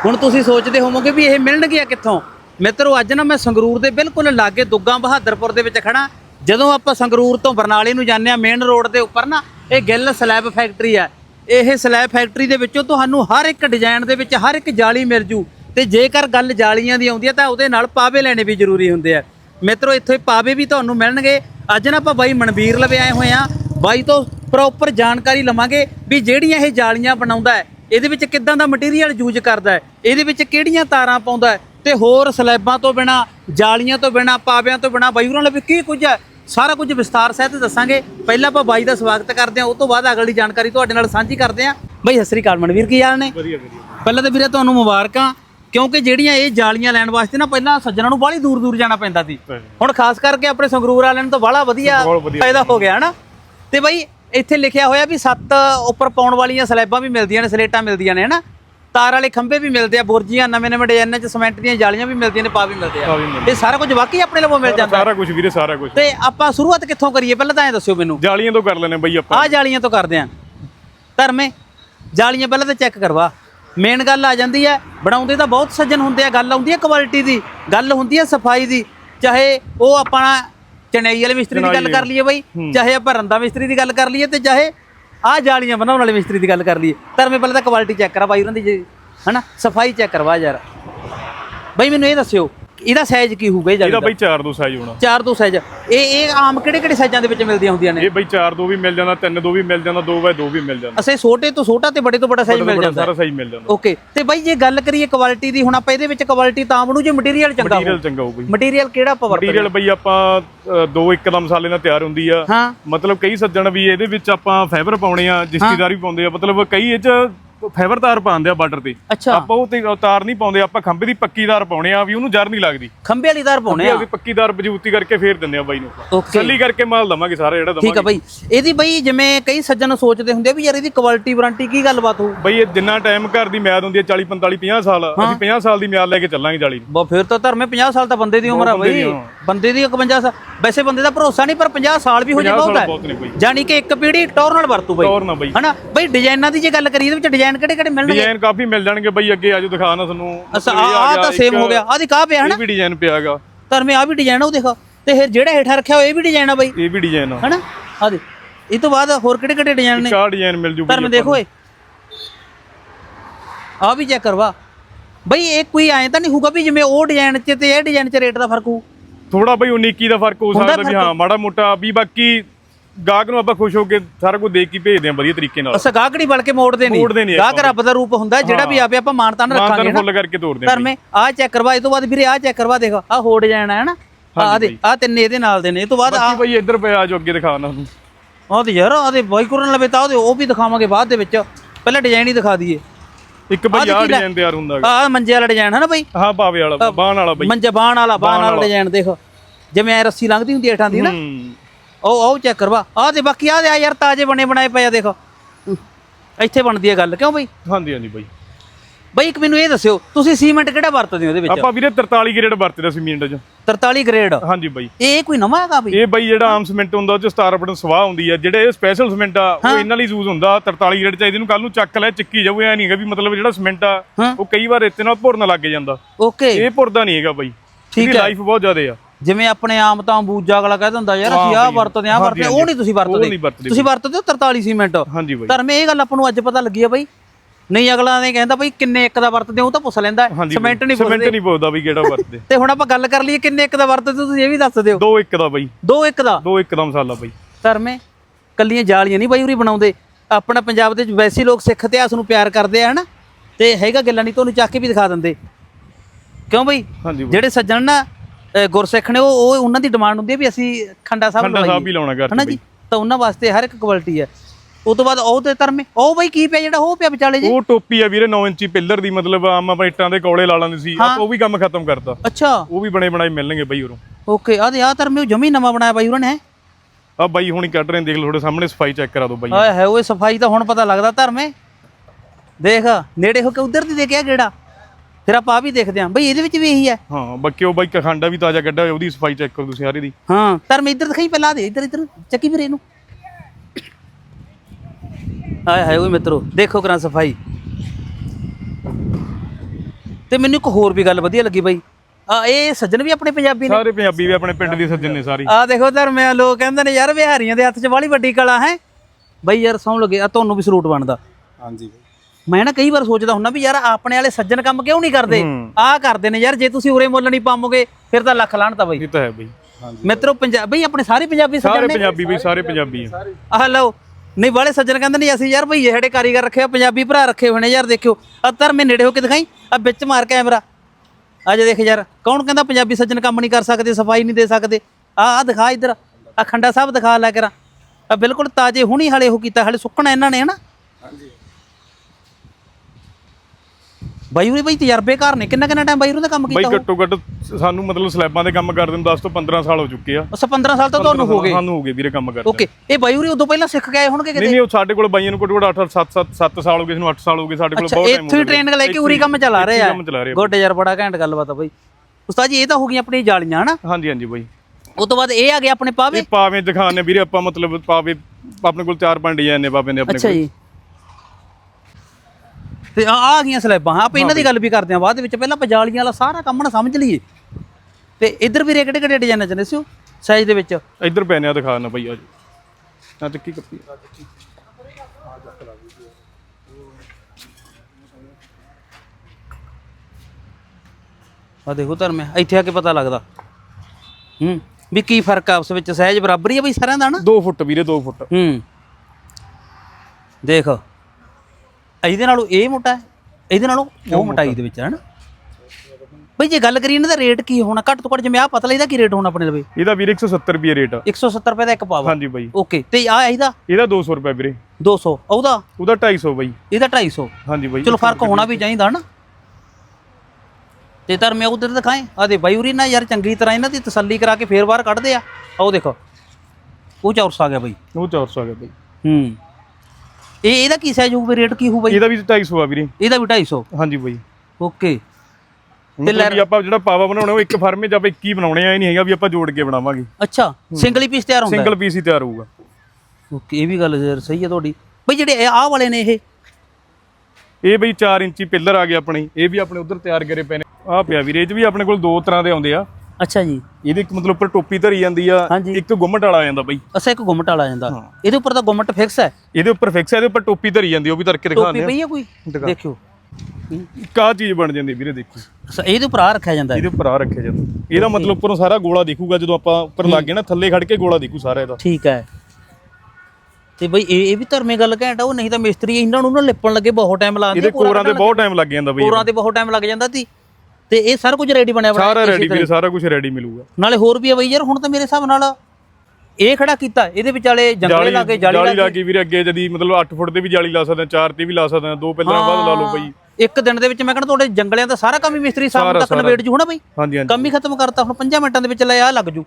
ਹੁਣ ਤੁਸੀਂ ਸੋਚਦੇ ਹੋਵੋਗੇ ਵੀ ਇਹ ਮਿਲਣਗੀਆਂ ਕਿੱਥੋਂ? ਮਿੱਤਰੋ, ਅੱਜ ਨਾ ਮੈਂ ਸੰਗਰੂਰ ਦੇ ਬਿਲਕੁਲ ਲਾਗੇ ਦੁੱਗਾ ਬਹਾਦਰਪੁਰ ਦੇ ਵਿੱਚ ਖੜਾ ਜਦੋਂ ਆਪਾਂ ਸੰਗਰੂਰ ਤੋਂ ਬਰਨਾਲੇ ਨੂੰ ਜਾਂਦੇ ਆ ਮੇਨ ਰੋਡ ਦੇ ਉੱਪਰ ਨਾ, ਇਹ ਗਿੱਲ ਸਲੈਬ ਫੈਕਟਰੀ ਹੈ। ਇਹ ਸਲੈਬ ਫੈਕਟਰੀ ਦੇ ਵਿੱਚੋਂ ਤੁਹਾਨੂੰ ਹਰ ਇੱਕ ਡਿਜ਼ਾਈਨ ਦੇ ਵਿੱਚ ਹਰ ਇੱਕ ਜਾਲੀ ਮਿਲ ਜੂ। ਤੇ ਜੇਕਰ ਗੱਲ ਜਾਲੀਆਂ ਦੀ ਆਉਂਦੀ ਹੈ, ਤਾਂ ਉਹਦੇ ਨਾਲ ਪਾਵੇ ਲੈਣੇ ਵੀ ਜ਼ਰੂਰੀ ਹੁੰਦੇ ਆ। ਮਿੱਤਰੋ, ਇੱਥੇ ਪਾਵੇ ਵੀ ਤੁਹਾਨੂੰ ਮਿਲਣਗੇ। ਅੱਜ ਨਾ ਆਪਾਂ ਬਾਈ ਮਨਵੀਰ ਲਵੇ ਆਏ ਹੋਏ ਆ ਬਾਈ ਤੋਂ ਪ੍ਰੋਪਰ ਜਾਣਕਾਰੀ ਲਵਾਂਗੇ ਵੀ ਜਿਹੜੀਆਂ ਇਹ ਜਾਲੀਆਂ ਬਣਾਉਂਦਾ ਹੈ, ਇਹਦੇ ਵਿੱਚ ਕਿੱਦਾਂ ਦਾ ਮਟੀਰੀਅਲ ਯੂਜ਼ ਕਰਦਾ ਹੈ, ਇਹਦੇ ਵਿੱਚ ਕਿਹੜੀਆਂ ਤਾਰਾਂ ਪਾਉਂਦਾ ਹੈ ਤੇ ਹੋਰ ਸਲੈਬਾਂ ਤੋਂ ਬਿਨਾ ਜਾਲੀਆਂ ਤੋਂ ਬਿਨਾ ਪਾਵਿਆਂ ਤੋਂ ਬਿਨਾ ਬਾਈ ਹੋਰਾਂ ਲਈ ਕੀ ਕੁਝ ਹੈ? ਸਾਰਾ ਕੁਝ ਵਿਸਥਾਰ ਸਹਿਤ ਦੱਸਾਂਗੇ। ਪਹਿਲਾਂ ਆਪਾਂ ਬਾਈ ਦਾ ਸਵਾਗਤ ਕਰਦੇ ਹਾਂ ਉਸ ਤੋਂ ਬਾਅਦ ਅਗਲੀ ਜਾਣਕਾਰੀ ਤੁਹਾਡੇ ਨਾਲ ਸਾਂਝੀ ਕਰਦੇ ਹਾਂ। ਬਾਈ ਸਤਿ ਸ੍ਰੀ ਅਕਾਲ ਮਨਵੀਰ ਕੀ ਹਾਲ ਨੇ? ਵਧੀਆ ਵਧੀਆ। ਪਹਿਲਾਂ ਤਾਂ ਵੀਰੇ ਤੁਹਾਨੂੰ ਮੁਬਾਰਕਾਂ ਕਿਉਂਕਿ ਜਿਹੜੀਆਂ ਇਹ ਜਾਲੀਆਂ ਲੈਣ ਵਾਸਤੇ ਨਾ ਪਹਿਲਾਂ ਸੱਜਣਾ ਨੂੰ ਬਾਹਲੀ ਦੂਰ ਦੂਰ ਜਾਣਾ ਪੈਂਦਾ ਸੀ। ਹੁਣ ਖਾਸ ਕਰਕੇ ਆਪਣੇ ਸੰਗਰੂਰ ਵਾਲਿਆਂ ਨੂੰ ਤਾਂ ਬਾਹਲਾ ਵਧੀਆ। ਫਾਇਦਾ ਹੋ ਗਿਆ ਹਨਾ? ਤੇ ਬਾਈ ਇੱਥੇ ਲਿਖਿਆ ਹੋਇਆ ਵੀ ਸੱਤ ਉੱਪਰ ਪਾਉਣ ਵਾਲੀਆਂ ਸਲੈਬਾਂ ਵੀ ਮਿਲਦੀਆਂ ਨੇ ਸਲੇਟਾਂ ਮਿਲਦੀਆਂ ਨੇ ਹਨਾ? ਤਾਰ ਵਾਲੇ ਖੰਭੇ ਵੀ ਮਿਲਦੇ ਆ ਬੁਰਜੀਆਂ ਨਵੇਂ ਨਵੇਂ ਡਿਜ਼ਾਈਨਾਂ ਚ ਸੀਮੈਂਟ ਦੀਆਂ ਜਾਲੀਆਂ ਵੀ ਮਿਲਦੀਆਂ ਨੇ ਪਾ ਵੀ ਮਿਲਦੇ ਆ। ਇਹ ਸਾਰਾ ਕੁਝ ਵਾਕਈ ਆਪਣੇ ਲਵੋਂ ਮਿਲ ਜਾਂਦਾ? ਸਾਰਾ ਕੁਝ ਵੀਰੇ ਸਾਰਾ ਕੁਝ। ਤੇ ਆਪਾਂ ਸ਼ੁਰੂਆਤ ਕਿੱਥੋਂ ਕਰੀਏ? ਪਹਿਲਾਂ ਤਾਂ ਐਂ ਦੱਸਿਓ ਮੈਨੂੰ। ਜਾਲੀਆਂ ਤੋਂ ਕਰ ਲੈਣੇ ਬਾਈ ਆਪਾਂ। ਆਹ ਜਾਲੀਆਂ ਤੋਂ ਕਰਦੇ ਆਂ। ਧਰਮੇ ਜਾਲੀਆਂ ਪਹਿਲਾਂ ਤਾਂ ਚੈੱਕ ਕਰਵਾ। ਮੇਨ ਗੱਲ ਆ ਜਾਂਦੀ ਹੈ ਬਣਾਉਂਦੇ ਤਾਂ ਬਹੁਤ ਸੱਜਣ ਹੁੰਦੇ ਆ ਗੱਲ ਆਉਂਦੀ ਹੈ ਕੁਆਲਿਟੀ ਦੀ ਗੱਲ ਹੁੰਦੀ ਹੈ ਸਫ਼ਾਈ ਦੀ। ਚਾਹੇ ਉਹ ਆਪਣਾ ਚਨਈ ਵਾਲੇ ਮਿਸਤਰੀ ਦੀ ਗੱਲ ਕਰ ਲਈਏ ਬਈ ਚਾਹੇ ਆਪਾਂ ਰੰਦਾ ਮਿਸਤਰੀ ਦੀ ਗੱਲ ਕਰ ਲਈਏ ਤੇ ਚਾਹੇ ਆਹ ਜਾਲੀਆਂ ਬਣਾਉਣ ਵਾਲੇ ਮਿਸਤਰੀ ਦੀ ਗੱਲ ਕਰ ਲਈਏ। ਧਰਮੇ ਪਹਿਲਾਂ ਤਾਂ ਕੁਆਲਿਟੀ ਚੈੱਕ ਕਰਾ ਬਾਈ, ਉਹਨਾਂ ਦੀ ਜੀ ਹਨਾ? ਸਫ਼ਾਈ ਚੈੱਕ ਕਰਵਾ ਯਾਰ। ਬਾਈ, ਮੈਨੂੰ ਇਹ ਦੱਸਿਓ ਇਹਦਾ ਸਾਈਜ਼ ਕੀ ਹੋਊਗਾ ਇਹ ਇਹਦਾ ਦਾ? ਬਾਈ 4 ਦੋ ਸਾਈਜ਼ ਹੋਣਾ। ਚਾਰ ਤੋਂ ਸਾਈਜ਼ ਇਹ ਇਹ ਆਮ ਕਿਹੜੇ ਕਿਹੜੇ ਸਾਈਜ਼ਾਂ ਦੇ ਵਿੱਚ ਮਿਲਦੀਆਂ ਹੁੰਦੀਆਂ ਨੇ? ਇਹ ਬਾਈ 4 ਦੋ ਵੀ ਮਿਲ ਜਾਂਦਾ 3 ਦੋ ਵੀ ਮਿਲ ਜਾਂਦਾ 2 ਬਾਈ 2 ਵੀ ਮਿਲ ਜਾਂਦਾ। ਅਸੇ ਛੋਟੇ ਤੋਂ ਛੋਟਾ ਤੇ ਬੜੇ ਤੋਂ ਬੜਾ ਸਾਈਜ਼ ਮਿਲ ਜਾਂਦਾ। ਸਾਰਾ ਸਾਈਜ਼ ਮਿਲ ਜਾਂਦਾ। ਓਕੇ ਤੇ ਬਾਈ ਜੇ ਗੱਲ ਕਰੀਏ ਕੁਆਲਿਟੀ ਦੀ ਹੁਣ ਆਪਾਂ ਇਹਦੇ ਵਿੱਚ ਕੁਆਲਿਟੀ ਤਾਂ ਬਣੂ ਜੇ ਮਟੀਰੀਅਲ ਚੰਗਾ ਮਟੀਰੀਅਲ ਚੰਗਾ ਹੋਊ ਬਾਈ। ਮਟੀਰੀਅਲ ਕਿਹੜਾ ਆਪਾਂ ਵਰਤਦੇ ਮਟੀਰੀਅਲ ਬਈ ਆਪਾਂ ਅ, ਦੋ ਇੱਕ ਦਾ ਮਸਾਲੇ ਨਾਲ ਤਿਆਰ ਹੁੰਦੀ ਆ। ਹਾਂ। ਮਤਲਬ ਕਈ ਸੱਜਣ ਵੀ ਇਹਦੇ ਵਿੱਚ ਆਪਾਂ ਫਾਈਬਰ ਪਾਉਣੇ ਆ ਜਿਸਤੀਦਾਰ ਵੀ ਪਾਉਂਦੇ ਆ। ਮਤਲਬ ਕਈ ਇਹ ਚ ਫਾਈਬਰ ਤਾਰ ਪਾਉਂਦੇ ਆ ਬਾਰਡਰ ਤੇ। ਅੱਛਾ। ਆਪਾਂ ਉਹ ਤੇ ਤਾਰ ਨਹੀਂ ਪਾਉਂਦੇ ਆਪਾਂ ਖੰਭੇ ਦੀ ਪੱਕੀ ਤਾਰ ਪਾਉਣੇ ਆ ਵੀ ਉਹਨੂੰ ਜਰ ਨਹੀਂ ਲੱਗਦੀ। ਖੰਬੇ ਵਾਲੀ ਤਾਰ ਪਾਉਣੇ ਆ? ਅਸੀਂ ਪੱਕੀ ਤਾਰ ਮਜ਼ਬੂਤੀ ਕਰਕੇ ਫੇਰ ਦਿੰਦੇ ਆ ਬਾਈ ਨੂੰ ਸੱਲੀ ਕਰਕੇ ਮਾਲ ਦਵਾਂਗੇ ਸਾਰਾ ਜਿਹੜਾ ਠੀਕ ਆ ਦਵਾਂਗੇ। ਬਾਈ। ਇਹਦੀ ਬਾਈ ਜਿਵੇਂ ਕਈ ਸੱਜਣ ਸੋਚਦੇ ਹੁੰਦੇ ਵੀ ਯਾਰ ਇਹਦੀ ਕੁਆਲਿਟੀ ਵਾਰੰਟੀ ਕੀ ਗੱਲਬਾਤ ਹੋਊ? ਬਈ ਇਹ ਜਿੰਨਾ ਟਾਈਮ ਘਰ ਦੀ ਮਿਆਦ ਹੁੰਦੀ ਹੈ 40 45 50 ਸਾਲ ਅਸੀਂ 50 ਸਾਲ ਦੀ ਮਿਆਦ ਲੈ ਕੇ ਚੱਲਾਂਗੇ ਜਾਲੀ ਦੀ ਬਾ ਫਿਰ ਤਾਂ ਧਰਮੇ 50 ਸਾਲ ਤਾਂ ਬੰਦੇ ਦੀ ਉਮਰ ਆ ਬਾਈ। ਹਾਂ। ਬੰਦੇ ਦੀ 51 ਸਾਲ ਵੈਸੇ ਬੰਦੇ ਦਾ ਭਰੋਸਾ ਨਹੀਂ ਪਰ 50 ਸਾਲ ਵੀ ਹੋ ਜੇ 50 ਬਹੁਤ ਹੈ। ਜਾਨੀ ਕਿ ਇੱਕ ਪੀੜੀ ਟੌਰ ਨਾਲ ਵਰਤੂ ਬਾਈ। ਟੌਰ ਨਾ ਬਈ। ਹਨਾ? ਬਾਈ ਡਿਜ਼ਾਈਨਾਂ ਦੀ ਜੇ ਗੱਲ ਕਰੀਏ ਇਹਦੇ ਵਿੱਚ ਡਿਜ਼ਾਈਨ ਕਿਹੜੇ ਕਿਹੜੇ ਮਿਲਣਗੇ? ਡਿਜ਼ਾਈਨ ਕਾਫੀ ਮਿਲ ਜਾਣਗੇ ਬਈ ਅੱਗੇ ਆਜੋ ਦਿਖਾਣਾ ਤੁਹਾਨੂੰ। ਅੱਛਾ ਇਹ ਆ ਤਾਂ ਸੇਮ ਹੋ ਗਿਆ। ਆ ਦੀ ਕਾਹ ਪਿਆ ਹਨਾ? ਇਹ ਵੀ ਡਿਜ਼ਾਈਨ ਪਿਆਗਾ ਧਰਮੇ ਆ ਵੀ ਡਿਜ਼ਾਈਨ ਆ ਉਹ ਦੇਖੋ। ਤੇ ਫਿਰ ਜਿਹੜਾ ਹੇਠਾਂ ਰੱਖਿਆ ਹੋਇਆ ਇਹ ਵੀ ਡਿਜ਼ਾਈਨ ਆ ਬਾਈ? ਇਹ ਵੀ ਡਿਜ਼ਾਈਨ ਆ। ਹਨਾ? ਆ ਦੇ ਇਹ ਤੋਂ ਬਾਅਦ ਹੋਰ ਕਿਹੜੇ ਕਿਹੜੇ ਡਿਜ਼ਾਈਨ ਨੇ? ਕਾ ਡਿਜ਼ਾਈਨ ਮਿਲ ਜੂ ਧਰਮੇ ਦੇਖੋ ਏ ਆ ਵੀ ਚੈੱਕ ਕਰਵਾ। ਬਈ ਇਹ ਕੋਈ ਐਂ ਤਾਂ ਨਹੀਂ ਹੋਊਗਾ ਵੀ ਜਿਵੇਂ ਉਹ ਡਿਜ਼ਾਈਨ 'ਚ ਤੇ ਇਹ ਡਿਜ਼ਾਈਨ 'ਚ ਰੇਟ ਦਾ ਫ਼ਰਕ ਹੋਊ? ਥੋੜਾ ਬਈ 19 21 ਦਾ ਫ਼ਰਕ ਹੋ ਸਕਦਾ ਵੀ ਹਾਂ ਮਾੜਾ ਮੋਟਾ ਵੀ ਬਾਕੀ ਗਾਹਕ ਨੂੰ ਆਪਾਂ ਖੁਸ਼ ਹੋ ਕੇ ਸਾਰਾ ਕੁਝ ਦੇਖ ਕੇ ਭੇਜਦੇ ਆ ਵਧੀਆ ਤਰੀਕੇ ਨਾਲ। ਅਸਾਂ ਗਾਹਕੜੀ ਬਲ ਕੇ ਮੋੜਦੇ ਨਹੀਂ। ਮੋੜਦੇ ਨਹੀਂ ਗਾਹਕ ਰੱਬ ਦਾ ਰੂਪ ਹੁੰਦਾ ਜਿਹੜਾ ਵੀ ਆਵੇ ਆਪਾਂ ਮਾਨਤਾਨ ਰੱਖਾਂਗੇ ਨਾ। ਫੁੱਲ ਕਰਕੇ ਤੋੜਦੇ ਆ ਧਰਮੇ ਆ ਚੈੱਕ ਕਰਵਾ ਇਹ ਤੋਂ ਬਾਅਦ ਵੀਰੇ ਆ ਚੈੱਕ ਕਰਵਾ ਦੇਖ ਆ ਹੋਰ ਡਿਜ਼ਾਈਨ ਹੈ ਹਨਾ ਆ ਦੇ ਆ ਤਿੰਨ ਇਹਦੇ ਨਾਲ ਦੇ ਨੇ ਇਹ ਤੋਂ ਬਾਅਦ ਆ ਬਈ ਇੱਧਰ ਪਿਆ ਆਜੋ ਅੱਗੇ ਦਿਖਾਣਾ ਤੁਹਾਨੂੰ ਆ ਤੇ ਯਾਰ ਆ ਦੇ ਬਾਈ ਕੁਰਨ ਲਵੇ ਤਾਂ ਉਹ ਵੀ ਦਿਖਾਵਾਂਗੇ ਬਾਅਦ ਦੇ ਵਿੱਚ। ਪਹਿਲਾਂ ਡਿਜ਼ਾਈਨ ਹੀ ਦਿਖਾ ਦਈਏ। ਇੱਕ ਬਈ ਆਹ ਆ ਡਿਜ਼ਾਈਨ ਤਿਆਰ ਹੁੰਦਾ। ਆਹ ਮੰਜੇ ਵਾਲਾ ਡਿਜ਼ਾਈਨ ਹੈ ਨਾ ਬਈ ਹਾਂ ਪਾਵੇ ਵਾਲਾ ਬਾਣ ਵਾਲਾ ਬਈ ਮੰਜੇ ਬਾਣ ਵਾਲਾ ਬਾਣ ਵਾਲਾ। ਡਿਜ਼ਾਈਨ ਦੇਖ। ਜਿਵੇਂ ਐ ਰੱਸੀ ਲੰਘਦੀ ਹੁੰਦੀ ਹੇਠਾਂ ਦੀ ਨਾ। ਹੂੰ। ਉਹ ਉਹ ਚੈੱਕ ਕਰਵਾ। ਆਹ ਤੇ ਬਾਕੀ ਆਹ ਦੇ ਆ ਯਾਰ ਤਾਜੇ ਬਣੇ ਬਣਾਏ ਪਏ ਆ ਦੇਖ। ਇੱਥੇ ਬਣਦੀ ਹੈ ਗੱਲ ਕਿਉਂ ਬਈ? ਹਾਂਜੀ ਹਾਂਜੀ ਬਈ। ਬਈ ਇੱਕ ਮੈਨੂੰ ਇਹ ਦੱਸਿਓ ਤੁਸੀਂ ਸੀਮੈਂਟ ਕਿਹੜਾ ਵਰਤਦੇ ਹੋ ਉਹਦੇ ਵਿੱਚ? ਆਪਾਂ ਵੀਰੇ 43 ਗ੍ਰੇਡ ਵਰਤਦੇ ਸੀ ਮਿੰਟ 'ਚ। 43 ਗ੍ਰੇਡ? ਹਾਂਜੀ ਬਈ। ਇਹ ਕੋਈ ਨਵਾਂ ਹੈਗਾ ਬਈ? ਇਹ ਬਈ ਜਿਹੜਾ ਆਮ ਸੀਮੈਂਟ ਹੁੰਦਾ ਉਹ 'ਚ 17% ਸਵਾਹ ਹੁੰਦੀ ਆ। ਜਿਹੜੇ ਇਹ ਸਪੈਸ਼ਲ ਸੀਮੈਂਟ ਆ ਉਹ ਇਹਨਾਂ ਲਈ ਯੂਜ਼ ਹੁੰਦਾ 43 ਗ੍ਰੇਡ ਚਾਹੀਦੀ ਨੂੰ। ਕੱਲ ਨੂੰ ਚੱਕ ਲੈ ਚੱਕੀ ਜਾਊ ਐ ਨਹੀਂ ਹੈਗਾ ਵੀ ਮਤਲਬ ਜਿਹੜਾ ਸੀਮੈਂਟ ਆ। ਉਹ ਕਈ ਵਾਰ ਰੇਤੇ ਨਾਲ ਭੁਰਨ ਲੱਗ ਜਾਂਦਾ। ਓਕੇ। ਇਹ ਭੁਰਦਾ ਨਹੀਂ ਹੈਗਾ ਬਈ। ਠੀਕ ਇਹਦੀ ਹੈ। ਲਾਈਫ ਬਹੁਤ ਜ਼ਿਆਦਾ ਆ। ਜਿਵੇਂ ਆਪਣੇ ਆਮ ਤਾਂ ਅੰਬੂਜਾ ਵਾਲਾ ਕਹਿ ਦਿੰਦਾ ਯਾਰ ਅਸੀਂ ਆਹ। ਵਰਤਦੇ ਆ ਵਰਤਦੇ ਉਹ। ਨਹੀਂ ਤੁਸੀਂ ਵਰਤਦੇ। ਤੁਸੀਂ ਵਰਤਦੇ ਹੋ 43 ਸੀਮੈਂਟ। ਹਾਂਜੀ ਬਈ। ਧਰਮੇ ਇਹ ਗੱਲ ਆਪਾਂ ਨੂੰ ਅੱਜ ਪਤਾ ਲੱਗੀ ਆ ਬਈ। ਨਹੀਂ ਅਗਲਾ ਨੇ ਕਹਿੰਦਾ ਬਈ ਕਿੰਨੇ ਇੱਕ ਦਾ ਵਰਤਦੇ ਉਹ ਤਾਂ ਪੁੱਛ ਲੈਂਦਾ। ਸੀਮੈਂਟ ਨਹੀਂ ਸੀਮੈਂਟ ਪੁੱਛਦੇ। ਨਹੀਂ ਪੁੱਛਦਾ ਵੀ ਕਿਹੜਾ ਵਰਤਦੇ। ਤੇ ਹੁਣ ਆਪਾਂ ਗੱਲ ਕਰ ਲਈਏ ਕਿੰਨੇ ਇੱਕ ਦਾ ਵਰਤਦੇ ਤੁਸੀਂ ਇਹ ਵੀ ਦੱਸ ਦਿਓ। ਦੋ ਇੱਕ ਦਾ ਬਈ। ਦੋ ਇੱਕ ਦਾ? ਦੋ ਇੱਕ ਦਾ ਮਸਾਲਾ ਬਈ। ਧਰਮੇ ਕੱਲੀਆਂ ਜਾਲੀਆਂ ਨਹੀਂ ਬਾਈ ਉਰੀ ਬਣਾਉਂਦੇ। ਆਪਣਾ ਪੰਜਾਬ ਦੇ ਵਿੱਚ ਵੈਸੇ ਲੋਕ ਸਿੱਖ ਇਤਿਹਾਸ ਨੂੰ ਪਿਆਰ ਕਰਦੇ ਆ ਹਨਾ? ਤੇ ਹੈਗਾ ਗੱਲਾਂ ਨਹੀਂ ਤੁਹਾਨੂੰ ਚੱਕ ਕੇ ਵੀ ਦਿਖਾ ਦਿੰਦੇ। ਕਿਉਂ ਬਈ। ਜਿਹੜੇ ਸੱਜਣ ਨਾ ਗੁਰਸਿੱਖ ਨੇ ਉਹ ਉਹ ਉਹਨਾਂ ਦੀ ਡਿਮਾਂਡ ਹੁੰਦੀ ਹੈ ਵੀ ਅਸੀਂ ਖੰਡਾ ਸਾਹਿਬ ਖੰਡਾ ਸਾਹਿਬ ਵੀ ਲਾਉਣਾ ਘਰ ਹਨਾ ਜੀ? ਤਾਂ ਉਹਨਾਂ ਵਾਸਤੇ ਹਰ ਇੱਕ ਕੁਆਲਿਟੀ ਹੈ। ਉਸ ਤੋਂ ਬਾਅਦ ਉਹ ਤੇ ਧਰਮੇ ਉਹ ਬਈ ਕੀ ਪਿਆ ਜਿਹੜਾ ਉਹ ਪਿਆ ਵਿਚਾਲੇ ਜੀ? ਉਹ ਟੋਪੀ ਆ ਵੀਰੇ 9 ਇੰਚੀ ਪਿੱਲਰ ਦੀ ਮਤਲਬ ਆਮ ਆਪਾਂ ਇੱਟਾਂ ਦੇ ਕੋਲੇ ਲਾ ਲਾਂਦੇ ਸੀ। ਆਪਾਂ ਉਹ ਵੀ ਕੰਮ ਖਤਮ ਕਰਤਾ। ਅੱਛਾ। ਉਹ ਵੀ ਬਣੇ ਬਣਾਏ ਮਿਲਣਗੇ ਬਈ ਉਰੋਂ। ਓਕੇ ਆ ਦੇ ਆ ਧਰਮੇ ਉਹ ਜਮੀ ਨਵਾਂ ਬਣਾਇਆ ਬਾਈ ਉਹਨਾਂ ਨੇ ਆ ਬਾਈ ਹੁਣੀ ਕੱਢ ਰਹੇ ਦੇਖ ਲਓ ਤੁਹਾਡੇ ਸਾਹਮਣੇ ਸਫ਼ਾਈ ਚੈੱਕ ਕਰਾ ਦਿਓ ਬਾਈ। ਹਾਏ ਹੈ ਓਏ ਸਫ਼ਾਈ ਤਾਂ ਹੁਣ ਪਤਾ ਲੱਗਦਾ ਧਰਮੇ ਦੇਖ ਨੇੜੇ ਹੋ ਕੇ ਉਧਰ ਦੀ ਦੇਖਿਆ ਕਿਹੜਾ ਫਿਰ ਆਪਾਂ ਆ ਵੀ ਦੇਖਦੇ ਆਂ ਬਈ ਇਹਦੇ ਵਿੱਚ ਵੀ ਇਹੀ ਹੈ। ਹਾਂ ਬਾਕੀ ਉਹ ਬਾਈ ਕਖੰਡਾ ਵੀ ਤਾਜ਼ਾ ਕੱਢਿਆ ਹੋਇਆ, ਉਹਦੀ ਸਫ਼ਾਈ ਚੈੱਕ ਕਰੋ ਤੁਸੀਂ ਸਾਰੀ ਦੀ। ਹਾਂ ਧਰਮੇ ਇੱਧਰ ਦਿਖਾਈ ਪਹਿਲਾਂ ਦੇ ਇੱਧਰ ਇੱਧਰ ਚੱਕੀ ਵੀਰੇ ਇਹਨੂੰ। ਹਾਏ ਹਾਏ ਓਏ ਮਿੱਤਰੋ ਦੇਖੋ ਕਰਾਂ ਸਫ਼ਾਈ। ਤੇ ਮੈਨੂੰ ਇੱਕ ਹੋਰ ਵੀ ਗੱਲ ਵਧੀਆ ਲੱਗੀ ਬਾਈ। ਆ ਇਹ ਸੱਜਣ ਵੀ ਆਪਣੇ ਪੰਜਾਬੀ ਨੇ? ਸਾਰੇ ਪੰਜਾਬੀ ਵੀ ਆਪਣੇ ਪਿੰਡ ਦੇ ਸੱਜਣ ਨੇ ਸਾਰੇ। ਆ ਦੇਖੋ ਧਰਮਿਆ ਲੋਕ ਕਹਿੰਦੇ ਨੇ ਯਾਰ ਬਿਹਾਰੀਆਂ ਦੇ ਹੱਥ 'ਚ ਬਾਲੀ ਵੱਡੀ ਕਲਾ ਹੈ। ਬਈ ਯਾਰ ਸੌਂ ਲੱਗੇ ਆ ਤੁਹਾਨੂੰ ਵੀ ਸਲੂਟ ਬਣਦਾ। ਹਾਂਜੀ। ਮੈਂ ਨਾ ਕਈ ਵਾਰ ਸੋਚਦਾ ਹੁੰਦਾ ਵੀ ਯਾਰ ਆਪਣੇ ਵਾਲੇ ਸੱਜਣ ਕੰਮ ਕਿਉਂ ਨਹੀਂ ਕਰਦੇ। ਆਹ ਕਰਦੇ ਨੇ ਯਾਰ ਜੇ ਤੁਸੀਂ ਉਰੇ ਮੁੱਲ ਨਹੀਂ ਪਾਵੋਗੇ ਫਿਰ ਤਾਂ ਲੱਖ ਲਾਣ ਤਾਂ ਬਈ। ਇਹ ਤਾਂ ਹੈ ਬਈ। ਮਿੱਤਰੋ ਪੰਜਾਬ ਬਈ ਆਪਣੇ ਸਾਰੇ ਪੰਜਾਬੀ ਸਾਰੇ ਸੱਜਣ ਨੇ? ਪੰਜਾਬੀ ਬਈ ਸਾਰੇ ਪੰਜਾਬੀ ਆ। ਆਹ ਲਓ ਨਹੀਂ ਵਾਲੇ ਸੱਜਣ ਕਹਿੰਦੇ ਨਹੀਂ ਅਸੀਂ ਯਾਰ ਭਈ ਸਾਡੇ ਕਾਰੀਗਰ ਰੱਖੇ ਆ ਪੰਜਾਬੀ ਭਰਾ ਰੱਖੇ ਹੋਏ ਨੇ ਯਾਰ ਦੇਖਿਓ। ਆ ਧਰਮੇ ਨੇੜੇ ਹੋ ਕੇ ਦਿਖਾਈ ਆ ਵਿੱਚ ਮਾਰ ਕੈਮਰਾ। ਅੱਜ ਦੇਖ ਯਾਰ ਕੌਣ ਕਹਿੰਦਾ ਪੰਜਾਬੀ ਸੱਜਣ ਕੰਮ ਨਹੀਂ ਕਰ ਸਕਦੇ ਸਫ਼ਾਈ ਨਹੀਂ ਦੇ ਸਕਦੇ? ਆ ਆ ਦਿਖਾ ਇੱਧਰ ਆ ਖੰਡਾ ਸਾਹਿਬ ਦਿਖਾ ਲੈ ਕਰਾਂ। ਆ ਬਿਲਕੁਲ ਤਾਜ਼ੇ ਹੁਣੀ ਹਲੇ ਉਹ ਕੀਤਾ ਹਲੇ ਸੁੱਕਣਾ ਇਹਨਾਂ ਨੇ ਹਨਾ? ਬਾਈ ਉਰੇ ਬਈ ਤਜਰਬੇਕਾਰ ਨੇ। ਕਿੰਨਾ ਕਿੰਨਾ ਟਾਈਮ ਬਾਈ ਉਰੇ ਦਾ ਕੰਮ ਬਾਈ ਕੀਤਾ ਘੱਟੋ ਘੱਟ ਸਾਨੂੰ ਮਤਲਬ ਸਲੈਬਾਂ ਦੇ ਕੰਮ ਕਰਦੇ ਨੂੰ 10 ਤੋਂ 15 ਸਾਲ ਹੋ ਚੁੱਕੇ ਆ। ਉਸ 15 ਸਾਲ ਤਾਂ ਤੁਹਾਨੂੰ ਹੋ ਗਏ। ਸਾਨੂੰ ਹੋ ਗਏ ਵੀਰੇ ਕੰਮ ਕਰਦੇ। ਓਕੇ ਇਹ ਬਾਈ ਉਰੇ ਉਦੋਂ ਪਹਿਲਾਂ ਸਿੱਖ ਆਏ ਹੋਣਗੇ ਨਹੀਂ ਕਿਤੇ? ਨਹੀਂ ਉਹ ਸਾਡੇ ਕੋਲ ਬਾਈਆਂ ਨੂੰ ਘੱਟੋ ਘੱਟ 8 7 7 7 ਸਾਲ ਹੋ ਗਏ ਸਾਨੂੰ 8 ਸਾਲ ਹੋ ਗਏ ਸਾਡੇ ਕੋਲ ਅੱਛਾ ਬਹੁਤ ਟਾਈਮ ਇੱਥੇ ਹੀ ਟ੍ਰੇਨਿੰਗ ਲੈ ਕੇ ਉਰੀ ਕੰਮ ਚਲਾ ਰਹੇ ਆ। ਕੰਮ ਚਲਾ ਰਹੇ ਆ। ਗੁੱਡ ਯਾਰ ਬੜਾ ਘੈਂਟ ਗੱਲਬਾਤ ਆ ਬਈ। ਉਸਤਾਦ ਜੀ ਇਹ ਤਾਂ ਹੋ ਗਈਆਂ ਆਪਣੀ ਜਾਲੀਆਂ ਹਨਾ? ਹਾਂਜੀ ਹਾਂਜੀ ਬਾਈ। ਉਸ ਤੋਂ ਬਾਅਦ ਇਹ ਆ ਗਏ ਆਪਣੇ ਪਾਵੇ? ਇਹ ਪਾਵੇਂ ਦਿਖਾਣੇ ਵੀਰੇ ਆਪਾਂ ਮਤਲਬ ਪਾਵੇ ਆਪਣੇ ਕੋਲ ਚਾਰ ਪੰਜ ਡਿਜ਼ਾਈਨ ਨੇ ਪਾਵੇ ਨੇ ਆਪਣੇ ਅੱਛਾ ਕੋਲ। ਜੀ ਤੇ ਆ ਆ ਗਈਆਂ ਸਲੈਬਾਂ ਆਪਾਂ ਇਹਨਾਂ ਦੀ ਗੱਲ ਵੀ ਕਰਦੇ ਆ ਬਾਅਦ ਵਿੱਚ ਪਹਿਲਾਂ ਆਪਾਂ ਜਾਲੀਆਂ ਵਾਲਾ ਸਾਰਾ ਕੰਮ ਨਾ ਸਮਝ ਲਈਏ। ਤੇ ਇੱਧਰ ਵੀ ਕਿਹੜੇ ਕਿਹੜੇ ਡਿਜ਼ਾਈਨ ਚ ਨੇ ਸੀ ਸਾਈਜ਼ ਦੇ ਵਿੱਚ? ਇੱਧਰ ਪੈਨੇ ਆ ਦਿਖਾਣਾ ਬਾਈ ਆ ਜੀ। ਆ ਚੱਕੀ ਕੱਪੀ। ਆ ਦੇਖੋ ਧਰਮਿਆ ਇੱਥੇ ਆ ਕੇ ਪਤਾ ਲੱਗਦਾ। ਹੂੰ ਵੀ ਕੀ ਫ਼ਰਕ ਆ ਉਸ ਵਿੱਚ ਸਾਈਜ਼ ਬਰਾਬਰੀ ਆ ਬਈ ਸਾਰਿਆਂ ਦਾ ਨਾ? 2 ਫੁੱਟ ਵੀਰੇ 2 ਫੁੱਟ। ਹੂੰ। ਦੇਖ। ਇਹਦੇ ਨਾਲੋਂ ਇਹ ਮੋਟਾ ਹੈ ਇਹਦੇ ਨਾਲੋਂ ਉਹ ਮੋਟਾਈ ਦੇ ਵਿੱਚ ਹੈ ਨਾ। ਬਈ ਜੇ ਗੱਲ ਕਰੀਏ ਇਹਨਾਂ ਦਾ ਰੇਟ ਕੀ ਹੋਣਾ ਘੱਟ ਤੋਂ ਘੱਟ ਜਿਵੇਂ ਆ ਪਤਲਾ ਇਹਦਾ ਕੀ ਰੇਟ ਹੋਣਾ ਆਪਣੇ ਲਵੇ। ਇਹਦਾ ਵੀਰੇ 170 ਰੁਪਏ ਰੇਟ ਆ। 170 ਰੁਪਏ ਦਾ ਇੱਕ ਪਾਵਾ। ਹਾਂਜੀ ਬਾਈ। ਓਕੇ ਤੇ ਆ ਇਹਦਾ? ਇਹਦਾ 200 ਰੁਪਏ ਵੀਰੇ। 200 ਉਹਦਾ ਉਹਦਾ 250 ਬਾਈ। ਇਹਦਾ 250 ਹਾਂਜੀ ਬਾਈ ਚਲੋ ਫ਼ਰਕ ਹੋਣਾ ਵੀ ਚਾਹੀਦਾ ਨਾ। ਤੇ ਧਰ ਮੈਂ ਉਧਰ ਦਿਖਾਏ। ਆ ਦੇ ਬਾਈ ਉਰੀ ਨਾ ਯਾਰ ਚੰਗੀ ਤਰ੍ਹਾਂ ਇਹਨਾਂ ਦੀ ਤਸੱਲੀ ਕਰਾ ਕੇ ਫੇਰ ਬਾਹਰ ਕੱਢਦੇ ਆ। ਉਹ ਦੇਖੋ ਉਹ ਚੌਰਸ ਆ ਗਿਆ ਬਾਈ। ਉਹ 400 ਆ ਗਿਆ ਬਾਈ। ਹੂੰ। ਇਹ ਇਹਦਾ ਕੀ ਸਾਈਜ਼ ਹੋਊ ਰੇਟ ਕੀ ਹੋਊ ਬਾਈ? ਇਹਦਾ ਵੀ 250 ਆ ਵੀਰੇ। ਇਹਦਾ ਵੀ 250 ਹਾਂਜੀ ਬਾਈ। ਓਕੇ। ਮਤਲਬ ਵੀ ਆਪਾਂ ਜਿਹੜਾ ਪਾਵਾ ਬਣਾਉਣਾ ਉਹ ਇੱਕ ਫਰਮੇ 'ਚ ਆਪਾਂ ਇੱਕ ਹੀ ਬਣਾਉਣੇ ਆ ਇਹ ਨਹੀਂ ਹੈਗਾ ਵੀ ਆਪਾਂ ਜੋੜ ਕੇ ਬਣਾਵਾਂਗੇ। ਅੱਛਾ ਸਿੰਗਲ ਹੀ ਪੀਸ ਤਿਆਰ ਹੁੰਦਾ ਸਿੰਗਲ ਪੀਸ ਹੀ ਤਿਆਰ ਹੋਊਗਾ। ਓਕੇ ਇਹ ਵੀ ਗੱਲ ਯਾਰ ਸਹੀ ਹੈ ਤੁਹਾਡੀ। ਬਈ ਜਿਹੜੇ ਆਹ ਵਾਲੇ ਨੇ ਇਹ? ਇਹ ਬਈ 4 ਇੰਚੀ ਪਿੱਲਰ ਆ ਗਏ ਆਪਣੇ ਇਹ ਵੀ ਆਪਣੇ ਉਧਰ ਤਿਆਰ ਕਰੇ ਪਏ ਨੇ। ਆ ਪਿਆ ਵੀਰੇ ਇਹ ਵੀ ਆਪਣੇ ਕੋਲ ਦੋ ਤਰ੍ਹਾਂ ਦੇ ਆਉਂਦੇ ਆ। ਅੱਛਾ ਜੀ। ਇਹਦੇ ਇੱਕ ਮਤਲਬ ਉੱਪਰ ਟੋਪੀ ਧਰੀ ਜਾਂਦੀ ਆ ਹਾਂਜੀ। ਇੱਕ ਗੁੰਮਟ ਵਾਲਾ ਆ ਜਾਂਦਾ ਬਈ। ਅਸਾ ਇੱਕ ਗੁੰਮਟ ਵਾਲਾ ਜਾਂਦਾ। ਇਹਦੇ ਉੱਪਰ ਤਾਂ ਗੁੰਮਟ ਫਿਕਸ ਹੈ? ਇਹਦੇ ਉੱਪਰ ਫਿਕਸ ਹੈ ਇਹਦੇ ਉੱਪਰ ਟੋਪੀ ਧਰੀ ਜਾਂਦੀ ਉਹ ਵੀ ਧਰ ਕੇ ਟੋਪੀ ਦਿਖਾਉਂਦੇ ਆ। ਪਈ ਹੈ ਕੋਈ? ਦਿਖਾ। ਦੇਖਿਓ। ਇੱਕ ਆਹ ਚੀਜ਼ ਬਣ ਜਾਂਦੀ ਵੀਰੇ ਦੇਖੋ। ਅੱਛਾ ਇਹਦੇ ਉੱਪਰ ਆ ਰੱਖਿਆ ਜਾਂਦਾ ਹੈ? ਇਹਦੇ ਉੱਪਰ ਆ ਰੱਖਿਆ ਜਾਂਦਾ। ਇਹਦਾ ਮਤਲਬ ਉੱਪਰੋਂ ਸਾਰਾ ਗੋਲਾ ਦਿਖੂਗਾ ਜਦੋਂ ਆਪਾਂ ਉੱਪਰ ਲੱਗ ਗਏ ਨਾ ਥੱਲੇ ਖੜ ਕੇ ਗੋਲਾ ਦਿਖੂ ਸਾਰਾ ਇਹਦਾ। ਠੀਕ ਹੈ। ਤੇ ਬਈ ਇਹ ਇਹ ਵੀ ਧਰਮੇ ਗੱਲ ਘੈਂਟ ਆ ਉਹ ਨਹੀਂ ਤਾਂ ਮਿਸਤਰੀ ਇਹਨਾਂ ਨੂੰ ਨਾ ਲਿਪਣ ਲੱਗੇ ਬਹੁਤ ਟਾਈਮ ਲਾ ਇਹਦੇ ਕੋਰਾਂ ਤੇ ਬਹੁਤ ਟਾਈਮ ਲੱਗ ਜਾਂਦਾ ਬਈ ਕੋਰਾਂ ਤੇ ਬਹੁਤ ਟਾਈਮ ਲੱਗ ਜਾਂਦਾ ਸੀ ਤੇ ਇਹ ਸਾਰਾ ਕੁਝ ਰੈਡੀ ਬਣਿਆ ਬਣਾਇਆ ਸਾਰਾ ਰੈਡੀ ਵੀਰੇ ਸਾਰਾ ਕੁਝ ਰੈਡੀ ਮਿਲੂਗਾ। ਨਾਲੇ ਹੋਰ ਵੀ ਆ ਬਈ ਯਾਰ ਹੁਣ ਤਾਂ ਮੇਰੇ ਹਿਸਾਬ ਨਾਲ ਇਹ ਖੜਾ ਕੀਤਾ ਇਹਦੇ ਵਿਚਾਲੇ ਜੰਗਲੇ ਲਾ ਕੇ ਜਾਲੀ ਲਾ ਲਾ ਕੇ ਵੀਰੇ ਅੱਗੇ ਜਦੀ ਮਤਲਬ 8 ਫੁੱਟ ਤੇ ਵੀ ਜਾਲੀ ਲਾ ਸਕਦੇ ਆ 4 ਤੇ ਵੀ ਲਾ ਸਕਦੇ ਆ ਦੋ ਪਿੱਲਰਾਂ ਬਾਅਦ ਲਾ ਲਓ ਬਈ। ਇੱਕ ਦਿਨ ਦੇ ਵਿੱਚ ਮੈਂ ਕਹਿੰਦਾ ਤੁਹਾਡੇ ਜੰਗਲਿਆਂ ਦਾ ਸਾਰਾ ਕੰਮ ਹੀ ਮਿਸਤਰੀ ਸਾਹਿਬ ਤੱਕ। ਨਵੇੜ ਜੂ ਹਨਾ ਬਈ? ਕੰਮ ਹੀ ਖਤਮ ਕਰਤਾ ਹੁਣ 5 ਮਿੰਟਾਂ ਦੇ ਵਿੱਚ ਲੈ ਆ ਲੱਗ ਜੂ।